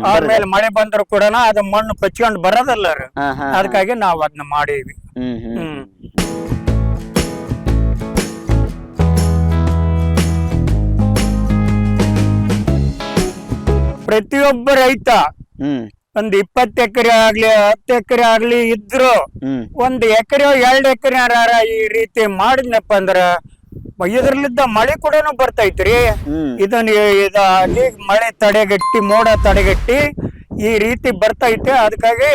ಆಮೇಲೆ ಮಳೆ ಬಂದ್ರು ಕೂಡ ಅದು ಮಣ್ಣು ಕೊಚ್ಕೊಂಡ್ ಬರೋದಲ್ಲ. ಅದಕ್ಕಾಗಿ ನಾವು ಅದನ್ನ ಮಾಡೀವಿ. ಹ್ಮ್. ಪ್ರತಿಯೊಬ್ಬ ರೈತ ಹ್ಮ್. ಒಂದ್ ಇಪ್ಪತ್ತು ಎಕರೆ ಆಗ್ಲಿ ಹತ್ತು ಎಕರೆ ಆಗ್ಲಿ ಇದ್ರು ಹ್ಮ್. ಒಂದ್ ಎಕರೆ ಎರಡ್ ಎಕರೆ ಈ ರೀತಿ ಮಾಡಿದ್ನಪ್ಪ ಅಂದ್ರ ಇದ್ರಲ್ಲಿದ್ದ ಮಳೆ ಕೂಡ ಬರ್ತೈತ್ರಿ. ಹ್ಮ್. ಇದನ್ನ ಇದ ಅಲ್ಲಿ ಮಳೆ ತಡೆಗಟ್ಟಿ ಮೋಡ ತಡೆಗಟ್ಟಿ ಈ ರೀತಿ ಬರ್ತೈತೆ. ಅದಕ್ಕಾಗಿ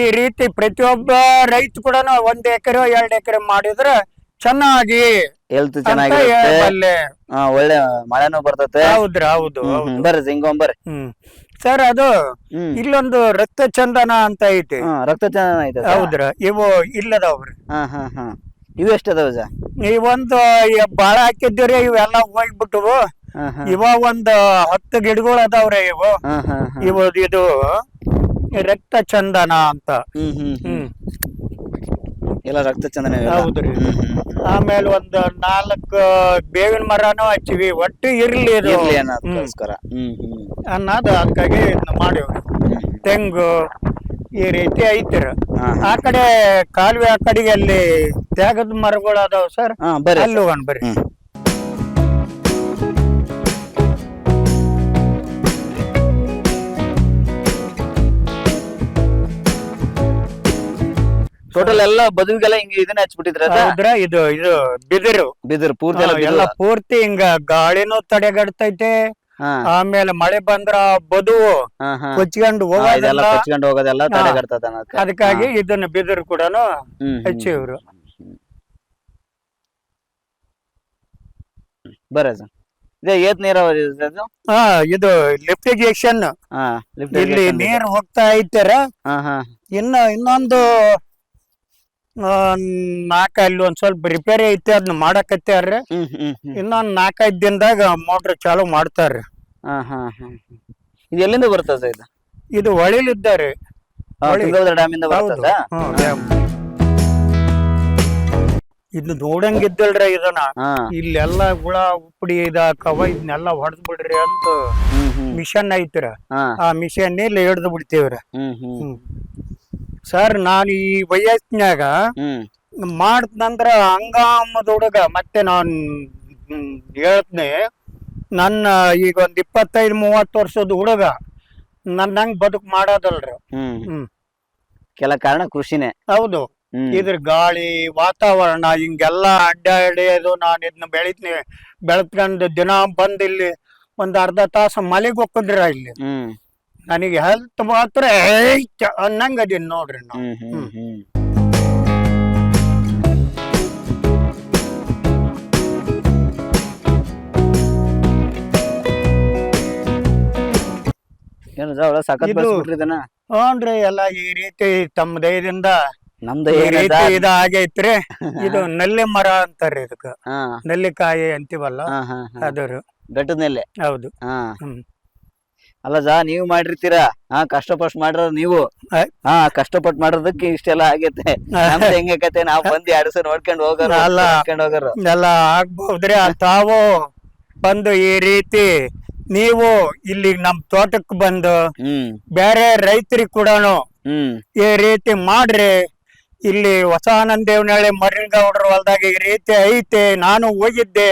ಈ ರೀತಿ ಪ್ರತಿಯೊಬ್ಬ ರೈತ ಕೂಡ ಒಂದ್ ಎಕರೆ ಎರಡ್ ಎಕರೆ ಮಾಡಿದ್ರ ಚೆನ್ನಾಗಿ ಹೆಲ್ತ್ ಚೆನ್ನಾಗಿರುತ್ತೆ. ಹಾ, ಒಳ್ಳೆ ಮಳೆನೂ ಬರ್ತತೆ. ಹೌದ್ರಿ ಹೌದು ಹ್ಮ್, ಹೌದು. ಹ್ಮ್. ಬರ್ರಿ. ಹಿಂಗೊಂಬರ್ರಿ ಹ್ಮ್. ಸರ್ ಅದು ಹ್ಮ್. ಇಲ್ಲೊಂದು ರಕ್ತ ಚಂದನ ಅಂತ ಐತಿ. ಹಾ, ರಕ್ತ ಚಂದನ ಐತೆ ಹೌದ್ರ ಇವು ಇಲ್ಲದವ್ರಿ. ಹಾ ಹಾ ಹಾ. ಇವು ಎಷ್ಟು ಅದಾವ ಒಂದು ಈ ಬಾಳ ಹಾಕಿದ್ದೀರಿ ಇವೆಲ್ಲ ಹೋಗ್ಬಿಟ್ಟವು ಹಾ ಹಾ. ಇವ ಒಂದ್ ಹತ್ತು ಗಿಡಗಳು ಅದಾವ್ರಿ ಇವು. ಹಾ ಹಾ ಹಾ. ಇವು ಇದು ರಕ್ತ ಚಂದನ ಅಂತ. ಹ್ಮ್ ಹ್ಮ್ ಹ್ಮ್. ಹ್ಮ್. ಎಲ್ಲ ರಕ್ತ ಚಂದನ. ಹೌದ್ರಿ. ಆಮೇಲೆ ಒಂದ್ ನಾಲ್ಕು ಬೇವಿನ ಮರನೂ ಹಚ್ಚಿವಿ. ಒಟ್ಟು ಇರ್ಲಿ ಇದು ಇರ್ಲಿ. ಅನ್ನೋದಕ್ಕೋಸ್ಕರ ಹ್ಮ್. ಹ್ಮ್ ಅನ್ನೋದು ಅದಕ್ಕಾಗಿ ಇದನ್ನ ಮಾಡಿವ್ರಿ ತೆಂಗು ಈ ರೀತಿ ಐತಿರ ಹಾ ಆ ಕಡೆ ಕಾಲುವೆ ಆ ಕಡೆಗೆ ಅಲ್ಲಿ ತ್ಯಾಗದ ಮರಗಳು ಅದಾವ ಸರ್. ಹಾ ಬರ್ರಿ ಅಲ್ಲಿ ಹೋಗೋಣ ಬರ್ರಿ. ಹ್ಮ್. ಟೋಟಲ್ ಎಲ್ಲ ಬದುವಿಗೆಲ್ಲ ಹಿಂಗ ಇದನ್ನ ಹಚ್ಬಿಟ್ಟಿದ್ರ ಹೌದ್ರ? ಇದು ಇದು ಬಿದಿರು. ಬಿದಿರು ಪೂರ್ತಿ ಎಲ್ಲ ಎಲ್ಲ ಬಿದಿರು. ಪೂರ್ತಿ ಹಿಂಗ ಗಾಳಿನೂ ತಡೆಗಡ್ತೈತೆ ಹಾ. ಆಮೇಲೆ ಮಳೆ ಬಂದ್ರ ಬದುವು ಹಾ ಹಾ. ಕೊಚ್ಕೊಂಡು ಹಾ, ಇದೆಲ್ಲ ಹೋಗೋದಿಲ್ಲ ಕೊಚ್ಕೊಂಡು ಹೋಗೋದೆಲ್ಲ ಹಾ. ತಡೆಗಟ್ತದ ಅನ್ನೋದಕ್ಕೆ. ಅದಕ್ಕಾಗಿ ಇದನ್ನ ಬಿದಿರು ಕೂಡ ಹ್ಮ್, ಹ್ಮ್. ಹಚ್ಚಿವ್ರು ಬರ್ರಿ ಸರ್. ಇದೇ ಏತ್ ನೀರಾವರಿ ಇದೆ ಅದು? ಹಾ ಇದು ಲಿಫ್ಟಿಗೇಷನ್ ಹಾ lift ಇಲ್ಲಿ irrigation ಇದೆ. ನೀರ್ ಹೋಗ್ತಾ ಐತಾರ ಹಾ ಹಾ. ಇನ್ನ ಇನ್ನೊಂದು ನಾಲ್ಕ ಅಲ್ಲಿ ಒಂದ್ ಸ್ವಲ್ಪ ರಿಪೇರಿ ಐತಿ ಅದನ್ನ ಮಾಡಕತ್ತಾರ್ರಿ ಹ್ಮ್ ಹ್ಮ್ ಹ್ಮ್. ಇನ್ನೊಂದ್ ನಾಲ್ಕೈದ್ ದಿನದಾಗ ಮೋಟರ್ ಚಾಲು ಮಾಡ್ತಾರ್ರಿ. ಹಾ ಹಾ ಹಾ ಇದು ಎಲ್ಲಿಂದ ಬರ್ತದ ಇದು? ಇದು ಹೊಳಿಲಿದ್ದಾರೆ ಹೊಳಿ. ತುಂಗಭದ್ರಾ ಡ್ಯಾಮ್ ಇಂದ ಹೌದು ಬರ್ತದ? ಹ್ಮ್, ಡ್ಯಾಮ್. ಇದು ನೋಡಂಗಿದ್ದಲ್ರಿ ಇದನ್ನ. ಹಾ. ಇಲ್ಲೆಲ್ಲ ಹುಳ ಉಪ್ಪಡಿ ಇದ ಕವ ಇದನ್ನೆಲ್ಲ ಹೊಡೆದ್ ಬಿಡ್ರಿ ಅಂತ ಹ್ಮ್ ಹ್ಮ್. ಮಿಷನ್ ಐತ್ರ. ಹಾ. ಆ ಮಿಷನ್ ಇಲ್ಲಿ ಹಿಡ್ದು ಬಿಡ್ತೀವ್ರಿ. ಹ್ಮ್ ಹ್ಮ್. ಹ್ಮ್. ಸರ್ ನಾನು ಈ ವಯಸ್ಸಿನಾಗ ಹಂಗಾಮದ ಹುಡುಗ ಮತ್ತೆ ನಾನ್ ಹೇಳ್ತೀನಿ ನನ್ನ ಈಗ ಒಂದ್ ಇಪ್ಪತ್ತೈದು ಮೂವತ್ತು ವರ್ಷದ ಹುಡುಗ ನನ್ನಂಗ್ ಬದುಕು ಮಾಡೋದಲ್ರಿ. ಹ್ಮ್. ಕೆಲ ಕಾರಣ ಕೃಷಿನೇ. ಹೌದು. ಇದ್ರ ಗಾಳಿ ವಾತಾವರಣ ಹಿಂಗೆಲ್ಲ ಅಡ್ಡಾಡಿಯೋದು ನಾನು ಇದನ್ನ ಬೆಳಿತೀನಿ ಬೆಳೆತ್ಕೊಂಡು ದಿನ ಬಂದ್ ಇಲ್ಲಿ ಒಂದ್ ಅರ್ಧ ತಾಸು ಮಲೆಗೆ ಹೋಗಿದ್ರ ಇಲ್ಲಿ. ನನಗೆ ಹೆಲ್ತ್ ಮಾತ್ರ ಏಯ್ಚ ಅನ್ನಂಗ ಅದೀನಿ ನೋಡ್ರಿ ನಾವು. ಹ್ಮ್ ಹ್ಮ್ ಹ್ಮ್. ಏನು ಜಾವಳ ಸಖತ್ ಇದು- ಬೆಳೆಸ್ಬಿಟ್ರಿ ಇದನ್ನ? ಹ್ಞೂನ್ರಿ ಎಲ್ಲ ಈ ರೀತಿ ತಮ್ಮ ದಯದಿಂದ ನಮ್ದು ಈ ಏನಿದೆ ರೀತಿ ಇದ ಆಗೈತ್ರಿ. ಇದು ನೆಲ್ಲಿ ಮರ ಅಂತಾರ್ರಿ ಇದಕ್ಕ. ಹಾ. ನೆಲ್ಲಿಕಾಯಿ ಅಂತೀವಲ್ಲ ಹಾ ಹಾ ಹಾ. ಅದ್ರ. ಬೆಟ್ಟದ ಮೇಲೆ ಹೌದು. ಹಾ. ಹ್ಮ್. ಅಲ್ಲ ಜಾ ನೀವು ಮಾಡಿರ್ತೀರಾ? ಹಾ ಕಷ್ಟಪಟ್ಟು ಮಾಡಿರೋದು ನೀವು. ಹಾ ಕಷ್ಟಪಟ್ಟು ಮಾಡಿರೋದಕ್ಕೆ ಇಷ್ಟೆಲ್ಲ ಆಗೈತೆ. ನಮ್ದು ಹೆಂಗೈತೆ ನಾವ್ ಬಂದು ಎರಡು ಸರ್ ನೋಡ್ಕೊಂಡು ಹೋಗೋರು ಅಲ್ಲ. ನೋಡ್ಕೊಂಡು ಹೋಗೋರು. ಎಲ್ಲ ಆಗ್ಬಹುದ್ರಿ ತಾವು ಬಂದು ಈ ರೀತಿ ನೀವು ಇಲ್ಲಿ ನಮ್ ತೋಟಕ್ಕೆ ಬಂದು ಬೇರೆ ರೈತರಿಗೆ ಕೂಡ ಈ ರೀತಿ ಮಾಡ್ರಿ. ಇಲ್ಲಿ ಹೊಸಾನಂದ ದೇವನಹಳ್ಳಿ ಮರಿಗೌಡ್ರ ಹೊಲ್ದಾಗ ಈ ರೀತಿ ಐತೆ ನಾನು ಹೋಗಿದ್ದೆ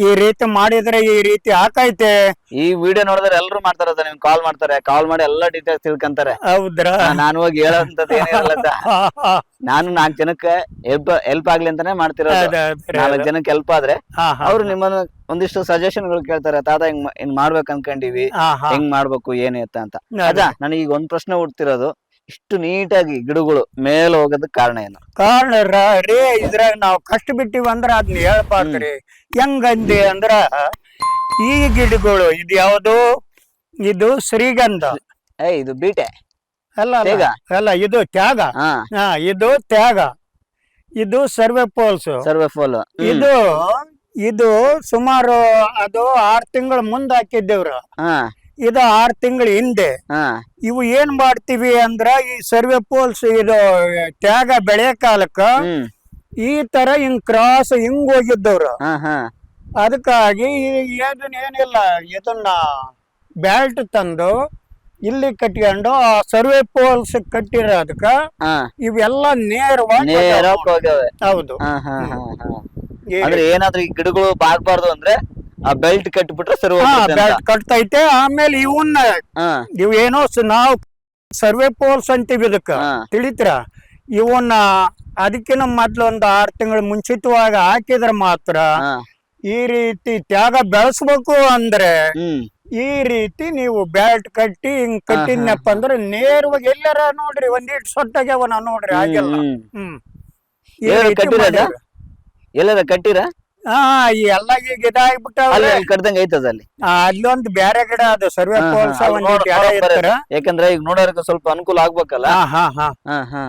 ಈ ರೀತಿ ಮಾಡಿದ್ರೆ ಈ ರೀತಿ ಹಾಕೈತೆ. ಈ ವಿಡಿಯೋ ನೋಡಿದ್ರೆ ಎಲ್ಲರೂ ಮಾಡ್ತಾರ ನಿಮ್ಗೆ ಕಾಲ್ ಮಾಡ್ತಾರೆ ಕಾಲ್ ಮಾಡಿ ಎಲ್ಲಾ ಡೀಟೇಲ್ಸ್ ತಿಳ್ಕೊಂತಾರೆ. ಹೌದ್ರ? ನಾನು ಹೋಗಿ ಹೇಳೋಂಥದ್ದು ಏನಿರಲ್ಲ ಅಂತ. ನಾನು ನಾಲ್ಕು ಜನಕ್ಕೆ ಹೆಲ್ಪ್ ಹೆಲ್ಪ್ ಆಗ್ಲಿ ಅಂತಾನೆ ಮಾಡ್ತಿರೋದು. ನಾಲ್ಕು ಜನಕ್ಕೆ ಹೆಲ್ಪ್ ಆದ್ರೆ ಅವ್ರು ನಿಮ್ಮನ್ನ ಒಂದಿಷ್ಟು ಸಜೆಷನ್ಗಳು ಕೇಳ್ತಾರೆ ತಾತ ಹಿಂಗ್ ಮಾ- ಹಿಂಗ್ ಮಾಡ್ಬೇಕು ಅನ್ಕೊಂಡಿವಿ ಹೆಂಗ್ ಮಾಡ್ಬೇಕು ಏನು ಎತ್ತ ಅಂತ. ಅದ. ನನಗೆ ಈಗ ಒಂದ್ ಪ್ರಶ್ನೆ ಹುಡ್ತಿರೋದು ಇಷ್ಟು ನೀಟಾಗಿ ಗಿಡಗಳು ಮೇಲೆ ಹೋಗೋದಕ್ಕೆ ಕಾರಣ ಏನು? ಕಾರಣ ರ- ರೇ ಇದ್ರಾಗ ನಾವು ಕಷ್ಟ ಬಿಟ್ಟಿವಿ ಅಂದ್ರ ಅದನ್ನ ಹೇಳ್ಬಾರ್ದ್ರಿ. ಹೆಂಗಂದಿ ಅಂದ್ರ ಈ ಗಿಡಗಳು ಇದು ಯಾವುದು? ಇದು ಶ್ರೀಗಂಧ. ಏ ಇದು ಬೀಟೆ. ಅಲ್ಲ ಅಲ್ಲ, ಇದು ತ್ಯಾಗ. ಹಾ. ಹಾ ಇದು ತ್ಯಾಗ. ಇದು ಸರ್ವೆ ಪೋಲ್ಸ್ ಸರ್ವೆ ಫೋಲ್ ಇದು ಇದು ಸುಮಾರು ಅದು ಆರ್ ತಿಂಗಳ ಮುಂದ್ ಹಾಕಿದ್ದೇವ್ರ. ಹಾ. ಇದು ಆರ್ ತಿಂಗಳ ಹಿಂದೆ ಹಾ. ಇವು ಏನ್ ಮಾಡ್ತೀವಿ ಅಂದ್ರ ಈ ಸರ್ವೆ ಪೋಲ್ಸ್ ಇದು ತ್ಯಾಗ ಬೆಳೆ ಕಾಲಕ್ಕ ಹ್ಮ್. ಈ ತರ ಹಿಂಗ್ ಕ್ರಾಸ್ ಹಿಂಗ್ ಹೋಗಿದ್ದವ್ರು. ಹಾ ಹಾ. ಅದಕ್ಕಾಗಿ ಇದನ್ನ ಏನಿಲ್ಲ ಇದನ್ನ ಬ್ಯಾಲ್ಟ್ ತಂದು ಇಲ್ಲಿ ಕಟ್ಕೊಂಡು ಆ ಸರ್ವೆ ಪೋಲ್ಸ್ ಕಟ್ಟಿರೋದಕ್ಕ ಹಾ. ಇವೆಲ್ಲ ನೇರವಾಗಿ ನೇರ ಹೋಗ್ಯಾವೆ. ಹೌದು. ಹಾ ಹಾ ಹಾ ಹಾ. ಈ- ಅಂದ್ರೆ ಏನಾದ್ರೂ ಈ ಗಿಡಗಳು ಬಾಗ್ಬಾರ್ದು ಅಂದ್ರೆ ಆ ಬೆಲ್ಟ್ ಕಟ್ಬಿಟ್ರೆ ಸರಿ ಕಟ್ತೈತೆ ಆಮೇಲೆ ಇವನ್ನ ನೀವು ಇವ್ ಏನೋ ನಾವು ಸರ್ವೆ ಪೋಲ್ಸ್ ಅಂತೀವಿ ಇದಕ್ಕ. ತಿಳಿತ್ರ? ಇವನ್ನ ಅದಕ್ಕಿನ ಮೊದ್ಲು ಒಂದು ಆರ್ ತಿಂಗಳು ಮುಂಚಿತವಾಗಿ ಹಾಕಿದ್ರೆ ಮಾತ್ರ ಈ ರೀತಿ ತ್ಯಾಗ ಬೆಳೆಸ್ಬೇಕು ಅಂದ್ರೆ ಈ ರೀತಿ ನೀವು ಬ್ಯಾಟ್ ಕಟ್ಟಿ ಹಿಂಗ್ ಕಟ್ಟಿದ್ನಪ್ಪ ಅಂದ್ರೆ ನೇರವಾಗಿ ಎಲ್ಲಾರ ನೋಡ್ರಿ ಒಂದಿಟ್ಟು ಸೊಟ್ಟಾಗ್ಯಾವ ನೋಡ್ರಿ ಹಾಗೆಲ್ಲ ಹ್ಮ್. ಕಟ್ಟಿರೋದ? ಎಲ್ಲಾರ ಕಟ್ಟಿರ? ಹಾ ಈ ಎಲ್ಲ ಈಗ ಇದಾಗ್ಬಿಟ್ಟಾವ್ರೆ ಅಲ್ಲಿ ಅಲ್ಲಿ ಕಟ್ದಂಗ ಐತದ ಅಲ್ಲಿ? ಆ, ಅಲ್ಲೊಂದು ಬ್ಯಾರೆ ಗಿಡ ಅದು ಸರ್ವೆ ಹಾ, ಹಾ, ಅಲ್ಲಿ ನೋಡ್- ಎಡ ನೋಡ್ ಇರ್ತಾರ. ಯಾಕಂದ್ರೆ ಈಗ ನೋಡೋರ್ಗೆ ಸ್ವಲ್ಪ ಅನುಕೂಲ ಆಗ್ಬೇಕಲ್ಲ? ಹಾ ಹಾ ಹಾ. ಹಾ ಹಾ.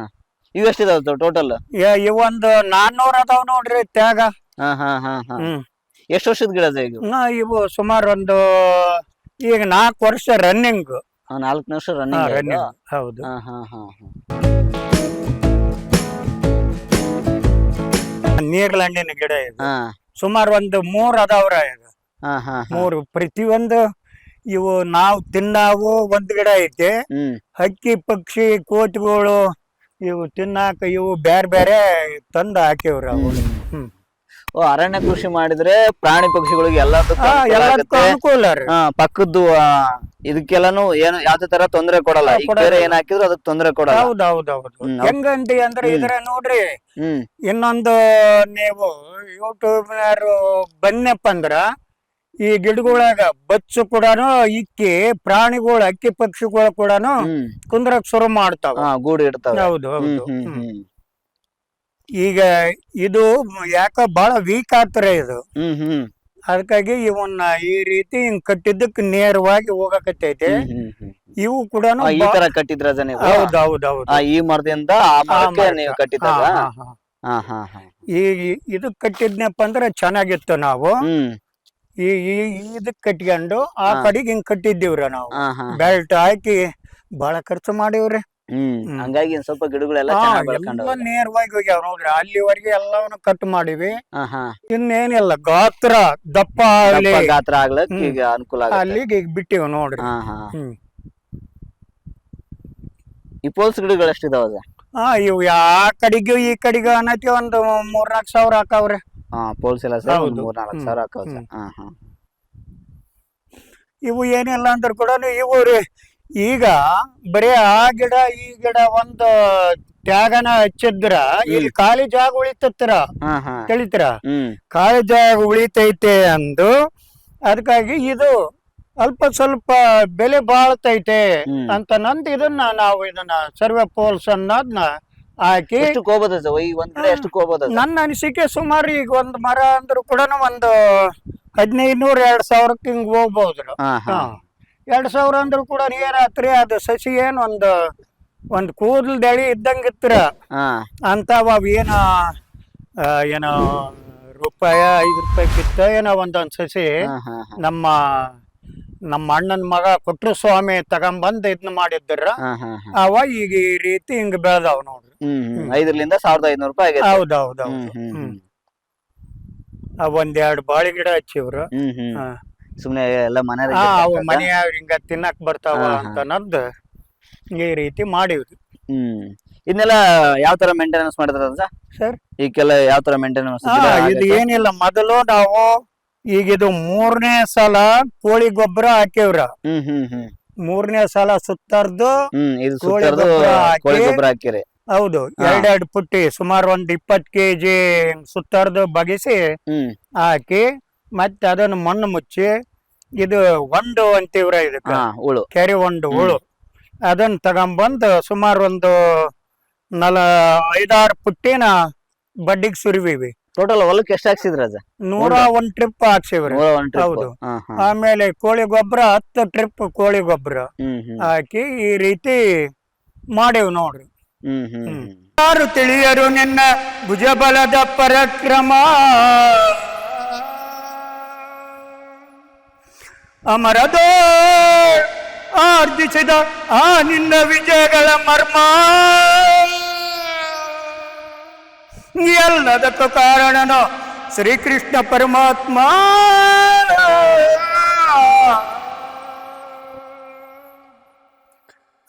ಇವೆಷ್ಟಿದಾವ ಟೋಟಲ್ ಯ- ಇವೊಂದು ನಾನ್ನೂರ ಅದಾವ್ ನೋಡ್ರಿ ತ್ಯಾಗ. ಹಾ ಹಾ ಹಾ ಹಾ. ಹ್ಮ್. ಎಷ್ಟು ವರ್ಷದ ಗಿಡ ಅದ ಈಗ? ನಾ ಇವು ಸುಮಾರು ಒಂದು ಈಗ ನಾಲ್ಕು ವರ್ಷ ರನ್ನಿಂಗ್ ನಾಲ್ಕು ವರ್ಷ ರನ್ನಿಂಗ್ ರನ್ನಿಂಗ್ ಹೌದು. ಹಾ ಹಾ ಹಾ ಹಾ. ನೀರ್ಲಂಡಿನ ಗಿಡ ಇದೆ. ಹಾ. ಸುಮಾರು ಒಂದು ಮೂರ್ ಅದಾವ್ರ ಇದು. ಹಾ ಹಾ ಹಾ. ಮೂರು ಪ್ರತಿಯೊಂದು ಇವು ನಾವು ತಿನ್ನಾವು ಒಂದ್ ಗಿಡ ಐತೆ. ಹ್ಮ್. ಹಕ್ಕಿ ಪಕ್ಷಿ ಕೋತಿಗಳು ಇವು ತಿನ್ನಾಕ ಇವು ಬ್ಯಾರೆ ಬೇರೆ ತಂದು ಹಾಕಿವ್ರ ಅವು ಹ್ಮ್. ಓ ಅರಣ್ಯ ಕೃಷಿ ಮಾಡಿದ್ರೆ ಪ್ರಾಣಿ ಪಕ್ಷಿಗಳಿಗೆ ಹಾ ಪಕ್ಕದ್ದು ಇದಕ್ಕೆಲ್ಲಾನು ಏನು ಯಾವ್ದೇ ತರ ತೊಂದರೆ ಕೊಡಲ್ಲ. ಈಗ. ಬೇರೆ ಏನ್ ಹಾಕಿದ್ರು ಅದಕ್ಕೆ ತೊಂದರೆ ಕೊಡಲ್ಲ. ಹೌದ್ ಹೌದ್ ಹೌದು. ಹ್ಮ್, ಹೌದ್. ಹೆಂಗಂತಿ ಅಂದ್ರೆ ಇದ್ರೆ ನೋಡ್ರಿ ಇನ್ನೊಂದು ನೀವು ಯೂಟ್ಯೂಬ್ ಬನ್ನಪ್ಪ ಅಂದ್ರ ಈ ಗಿಡಗಳಾಗ ಬಚ್ಚು ಕೂಡ ಇಕ್ಕಿ ಪ್ರಾಣಿಗಳು ಅಕ್ಕಿ ಪಕ್ಷಿಗಳು ಕೂಡ ಕುಂದ್ರಕ್ ಶುರು ಮಾಡ್ತಾವ. ಹಾ ಗೂಡು ಇಡ್ತಾವ. ಹೌದು ಹೌದು. ಈಗ ಇದು ಯಾಕ ಬಹಳ ವೀಕ್ ಆತ್ರಿ ಇದು. ಹ್ಮ್ ಹ್ಮ್. ಅದಕ್ಕಾಗಿ ಇವನ್ನ ಈ ರೀತಿ ಹಿಂಗ್ ಕಟ್ಟಿದ್ದಕ್ ನೇರವಾಗಿ ಹೋಗಕತ್ತೈತೆ. ಇವು ಕೂಡ ಆ, ಈ ತರ ಕಟ್ಟಿದ್ರ ನೀವು? ಹೌದ್ ಹೌದ್ ಹೌದು ಆ ಈ ಮರದಿಂದ ಆ ಮರಕ್ಕೆ ಮರಕ್ಕೆ. ನೀವು ಹಾ, ಹಾ, ಹಾ. ಹಾ ಹಾ ಹಾ. ಈ ಇದು ಕಟ್ಟಿದ್ನಪ್ಪ ಅಂದ್ರೆ ಚೆನ್ನಾಗಿತ್ತು ನಾವು. ಹ್ಮ್. ಈ ಈ ಇದಕ್ ಕಟ್ಕೊಂಡು ಆ. ಕಡೆಗೆ ಹಿಂಗ್ ಕಟ್ಟಿದ್ದೀವ್ರ ನಾವು. ಹಾ ಹಾ ಬೆಲ್ಟ್ ಹಾಕಿ ಬಹಳ ಖರ್ಚು ಮಾಡಿವ್ರಿ. ಹ್ಮ್. ಹಂಗಾಗಿ ಒಂದ್ ಸ್ವಲ್ಪ ಗಿಡಗಳೆಲ್ಲ ಹಾ, ಚೆನ್ನಾಗಿ ನೇರವಾಗಿ ಹೋಗ್ಯಾವ ನೋಡ್ರಿ ಅಲ್ಲಿವರೆಗೆ ಎಲ್ಲವನ್ನು ಕಟ್ ಮಾಡಿವಿ. ಇನ್ನೇನಿಲ್ಲ ಗಾತ್ರ ದಪ್ಪ ಅಲ್ಲಿ ದಪ್ಪ ಗಾತ್ರ ಆಗ್ಲಕ್ ಹ್ಮ್. ಈಗ ಅನುಕೂಲ ಆಗುತ್ತೆ. ಅಲ್ಲಿಗೆ ಈಗ ಬಿಟ್ಟಿವ ನೋಡ್ರಿ. ಹಾ ಹಾ. ಹ್ಮ್. ಈ ಪೋಲ್ಸ್ ಗಿಡಗಳು ಎಷ್ಟಿದಾವ ಅದ? ಹಾ ಇವು ಯಾ ಕಡೆಗೂ ಈ ಕಡೆಗೂ ಅನ್ನತಿ ಒಂದು ಮೂರ್ನಾಲ್ಕು ಸಾವಿರ ಹಾಕಾವ್ರಿ. ಹಾ ಪೋಲ್ಸ್ ಎಲ್ಲ ಸರ್ ಒಂದ್ ಹೌದು. ಮೂರ್ ನಾಲ್ಕು. ಸಾವಿರ ಹಾಕವ ಹ್ಮ್. ಹಾ ಹಾ. ಇವು ಏನಿಲ್ಲ ಅಂದ್ರ ಕೂಡ ಇವು ರೀ ಈಗ ಬರೀ ಆ ಗಿಡ ಈ ಗಿಡ ಒಂದು ತ್ಯಾಗನ ಹಚ್ಚಿದ್ರ ಇಲ್ಲಿ ಖಾಲಿ ಜಾಗ ಉಳಿತತ್ತರ ತಿಳಿತರ? ಖಾಲಿ ಜಾಗ ಉಳಿತೈತೆ ಅಂದು ಅದಕ್ಕಾಗಿ ಇದು ಅಲ್ಪ ಸ್ವಲ್ಪ ಬೆಲೆ ಬಾಳ್ತೈತೆ ಅಂತ ನಂದು ಇದನ್ನ ನಾವು ಇದನ್ನ ಸರ್ವೆ ಪೋಲ್ಸ್ ಅನ್ನೋದ್ನ ಹಾಕಿ ಎಷ್ಟು ಕೋಬದ ಈ ಒಂದ್ ಗಿಡ ಎಷ್ಟು ಕೋಬೋದ ನನ್ನ ಅನಿಸಿಕೆ ಸುಮಾರು ಈಗ ಒಂದ್ ಮರ ಅಂದ್ರೂ ಕೂಡ ಒಂದು ಹದಿನೈದು ನೂರ ಎರಡ್ ಸಾವಿರಕ್ಕೆ ಹಿಂಗ್ ಹೋಗ್ಬಹುದು ಹಾ ಹಾ. ಹಾ. ಎರಡ್ ಸಾವಿರ ಅಂದ್ರೂ ಕೂಡ ಏನಾತ್ರಿ ಅದು ಸಸಿ ಏನ್ ಒಂದು ಒಂದ್ ಕೂದಲ್ ದಳಿ ಇದ್ದಂಗಿತ್ತರ ಅಂತಾವ ಅವ ಏನ ಏನೋ ರೂಪಾಯ ಐದು ರೂಪಾಯಿ ಕಿತ್ತ ಏನೋ ಒಂದೊಂದ್ ಸಸಿ ನಮ್ಮ ನಮ್ಮ ಅಣ್ಣನ ಮಗ ಕೊಟ್ರು ಸ್ವಾಮಿ ತಗೊಂಬಂದ್ ಇದನ್ನ ಮಾಡಿದ್ರ ಅವ ಈಗ ಈ ರೀತಿ ಹಿಂಗ್ ಬೆಳ್ದಾವ್ ನೋಡ್ರಿ. ಐದರಿಂದ ಸಾವಿರದ ಐನೂರು ರೂಪಾಯಿ ಆಗೈತೆ. ಹೌದು ಹೌದು ಹ್ಮ್ ಹ್ಮ್. ಹ್ಮ್. ಒಂದೆರಡು ಬಾಳಿ ಗಿಡ ಹಚ್ಚಿವ್ರು. ಸುಮ್ನೆ ಎಲ್ಲ ಮನೆ ಹಾ ಅವು ಮನೆಯವ್ರ ಹಿಂಗ ತಿನ್ನಕ್ ಬರ್ತಾವ ಹಾ, ಹಾ. ಅಂತ ನಂದ ಈ ರೀತಿ ಮಾಡಿವ್ರಿ. ಹ್ಮ್. ಇದನ್ನೆಲ್ಲ ಯಾವ ತರ ಮೇಂಟೆನೆನ್ಸ್ ಮಾಡಿದ್ರ ಸರ್ ಈಗೆಲ್ಲ ಯಾವ ತರ ಮೇಂಟೆನೆನ್ಸ್ ಹಾ ಇದು ಏನಿಲ್ಲ ಮೊದಲು ನಾವು ಈಗ ಇದು ಮೂರನೇ ಸಲ ಕೋಳಿ ಗೊಬ್ಬರ ಹಾಕಿವ್ರ. ಹ್ಮ್ ಹ್ಮ್ ಹ್ಮ್. ಮೂರನೇ ಸಲ ಸುತ್ತರ್ದು ಹ್ಮ್ ಇದು ಕೋಳಿ ಸುತ್ತರ್ದು ಗೊಬ್ಬರ ಹಾಕಿ- ಕೋಳಿ ಗೊಬ್ಬರ ಹಾಕಿರಿ. ಹೌದು ಹಾ. ಎರಡೆರಡು ಪುಟ್ಟಿ ಸುಮಾರು ಒಂದ್ ಇಪ್ಪತ್ ಕೆಜಿ ಸುತ್ತರ್ದು ಬಗೆಸಿ ಹ್ಮ್. ಹಾಕಿ ಮತ್ತೆ ಅದನ್ನು ಮಣ್ಣು ಮುಚ್ಚಿ ಇದು ಒಂದು ಅಂತೀವ್ರ ಇದಕ್ಕ? ಹಾ ಉಳು ಕೆರೆ ಒಂದು ಹುಳು. ಅದನ್ನ ತಗೊಂಬಂದು ಸುಮಾರು ಒಂದು ನಲ ಐದಾರು ಪುಟ್ಟಿನ ಬಡ್ಡಿಗೆ ಸುರಿವಿವಿ ಟೋಟಲ್ ಹೊಲಕ್ಕೆ ಎಷ್ಟು ಹಾಕ್ಸಿದ್ರ ಅದ? ನೂರ ಒಂದ್? ಟ್ರಿಪ್ ಹಾಕ್ಸಿವ್ರಿ. ನೂರ ಒಂದ್ trip. ಹೌದು. ಹಾ ಹಾ. ಆಮೇಲೆ ಕೋಳಿ ಗೊಬ್ಬರ ಹತ್ತು ಟ್ರಿಪ್ ಕೋಳಿ ಗೊಬ್ಬರ ಹ್ಮ್ ಹ್ಮ್. ಹಾಕಿ ಈ ರೀತಿ ಮಾಡೇವ್ ನೋಡ್ರಿ. ಹ್ಮ್. ಹ್ಮ್. ಯಾರು ತಿಳಿಯರು ನಿನ್ನ ಭುಜಬಲದ ಪರಕ್ರಮ? ಅಮರದೋ ಆರ್ಜಿಸಿದ ಆ ನಿನ್ನ ವಿಜಯಗಳ ಮರ್ಮ ಎಲ್ಲದಕ್ಕೂ ಕಾರಣನು ಶ್ರೀಕೃಷ್ಣ ಪರಮಾತ್ಮ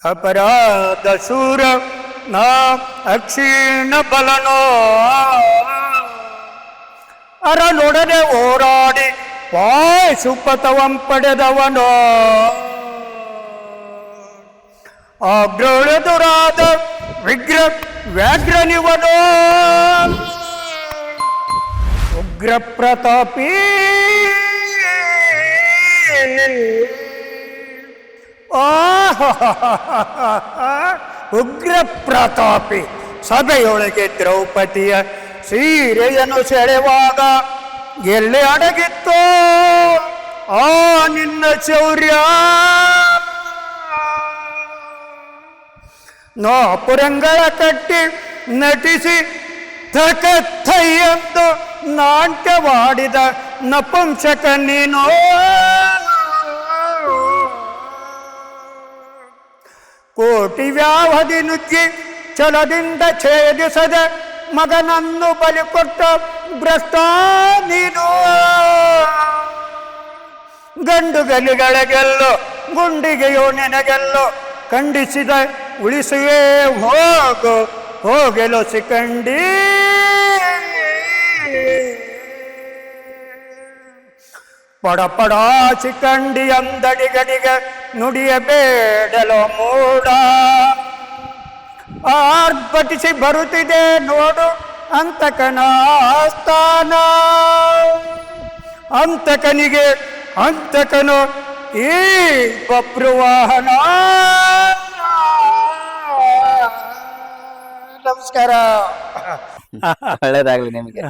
ಅಪರಾಧ ಸೂರ ನಾ ಅಕ್ಷೀಣ ಬಲನೋ ಅರನೊಡನೆ ಹೋರಾಡಿ ವಾಯ್ ಸುಪತವಂ ಪಡೆದವನೋ ಅಗ್ರಳೆದುರಾದ ವಿಗ್ರ ವ್ಯಾಘ್ರನಿವನೋ ಉಗ್ರ ಪ್ರತಾಪಿ. ಉಗ್ರ ಪ್ರತಾಪಿ ಸಭೆಯೊಳಗೆ ದ್ರೌಪದಿಯ ಸೀರೆಯನ್ನು ಸೆಳೆವಾಗ ಎಲ್ಲಿ ಅಡಗಿತ್ತು. ಆ, ನಿನ್ನ ಚೌರ್ಯ ನೋ ಪುರಂಗಳ ಕಟ್ಟಿ ನಟಿಸಿ ಎಂದು ನಾಟ್ಯವಾಡಿದ ನಪುಂಸಕ ನೀನು. ಕೋಟಿ ವ್ಯಾವಧಿ ನುಗ್ಗಿ ಛಲದಿಂದ ಛೇದಿಸದೆ ಮಗನನ್ನು ಬಲಿ ಕೊಟ್ಟ ಭ್ರಷ್ಟ ನೀನು. ಗಂಡು ಗುಂಡಿಗೆಯೋ ನೆನಗೆಲ್ಲೋ, ಖಂಡಿಸಿದ ಉಳಿಸುವೇ ಹೋಗು, ಹೋಗೆಲು ಸಿಕಂಡಿ ಪಡ ಪಡ ಚಿಕಂಡಿ ಅಂದಡಿಗಡಿಗ ನುಡಿಯಬೇಡಲೋ ಮೂಡ. ಆರ್ಭಟಿಸಿ ಬರುತ್ತಿದೆ ನೋಡು ಅಂತಕನ ಸ್ಥಾನ ಅಂತಕನಿಗೆ ಅಂತಕನು ಈ ಪಪ್ರವಾಹನ ನಮಸ್ಕಾರ. ಒಳ್ಳೇದಾಗ್ಲಿ ನಿಮಗೆ.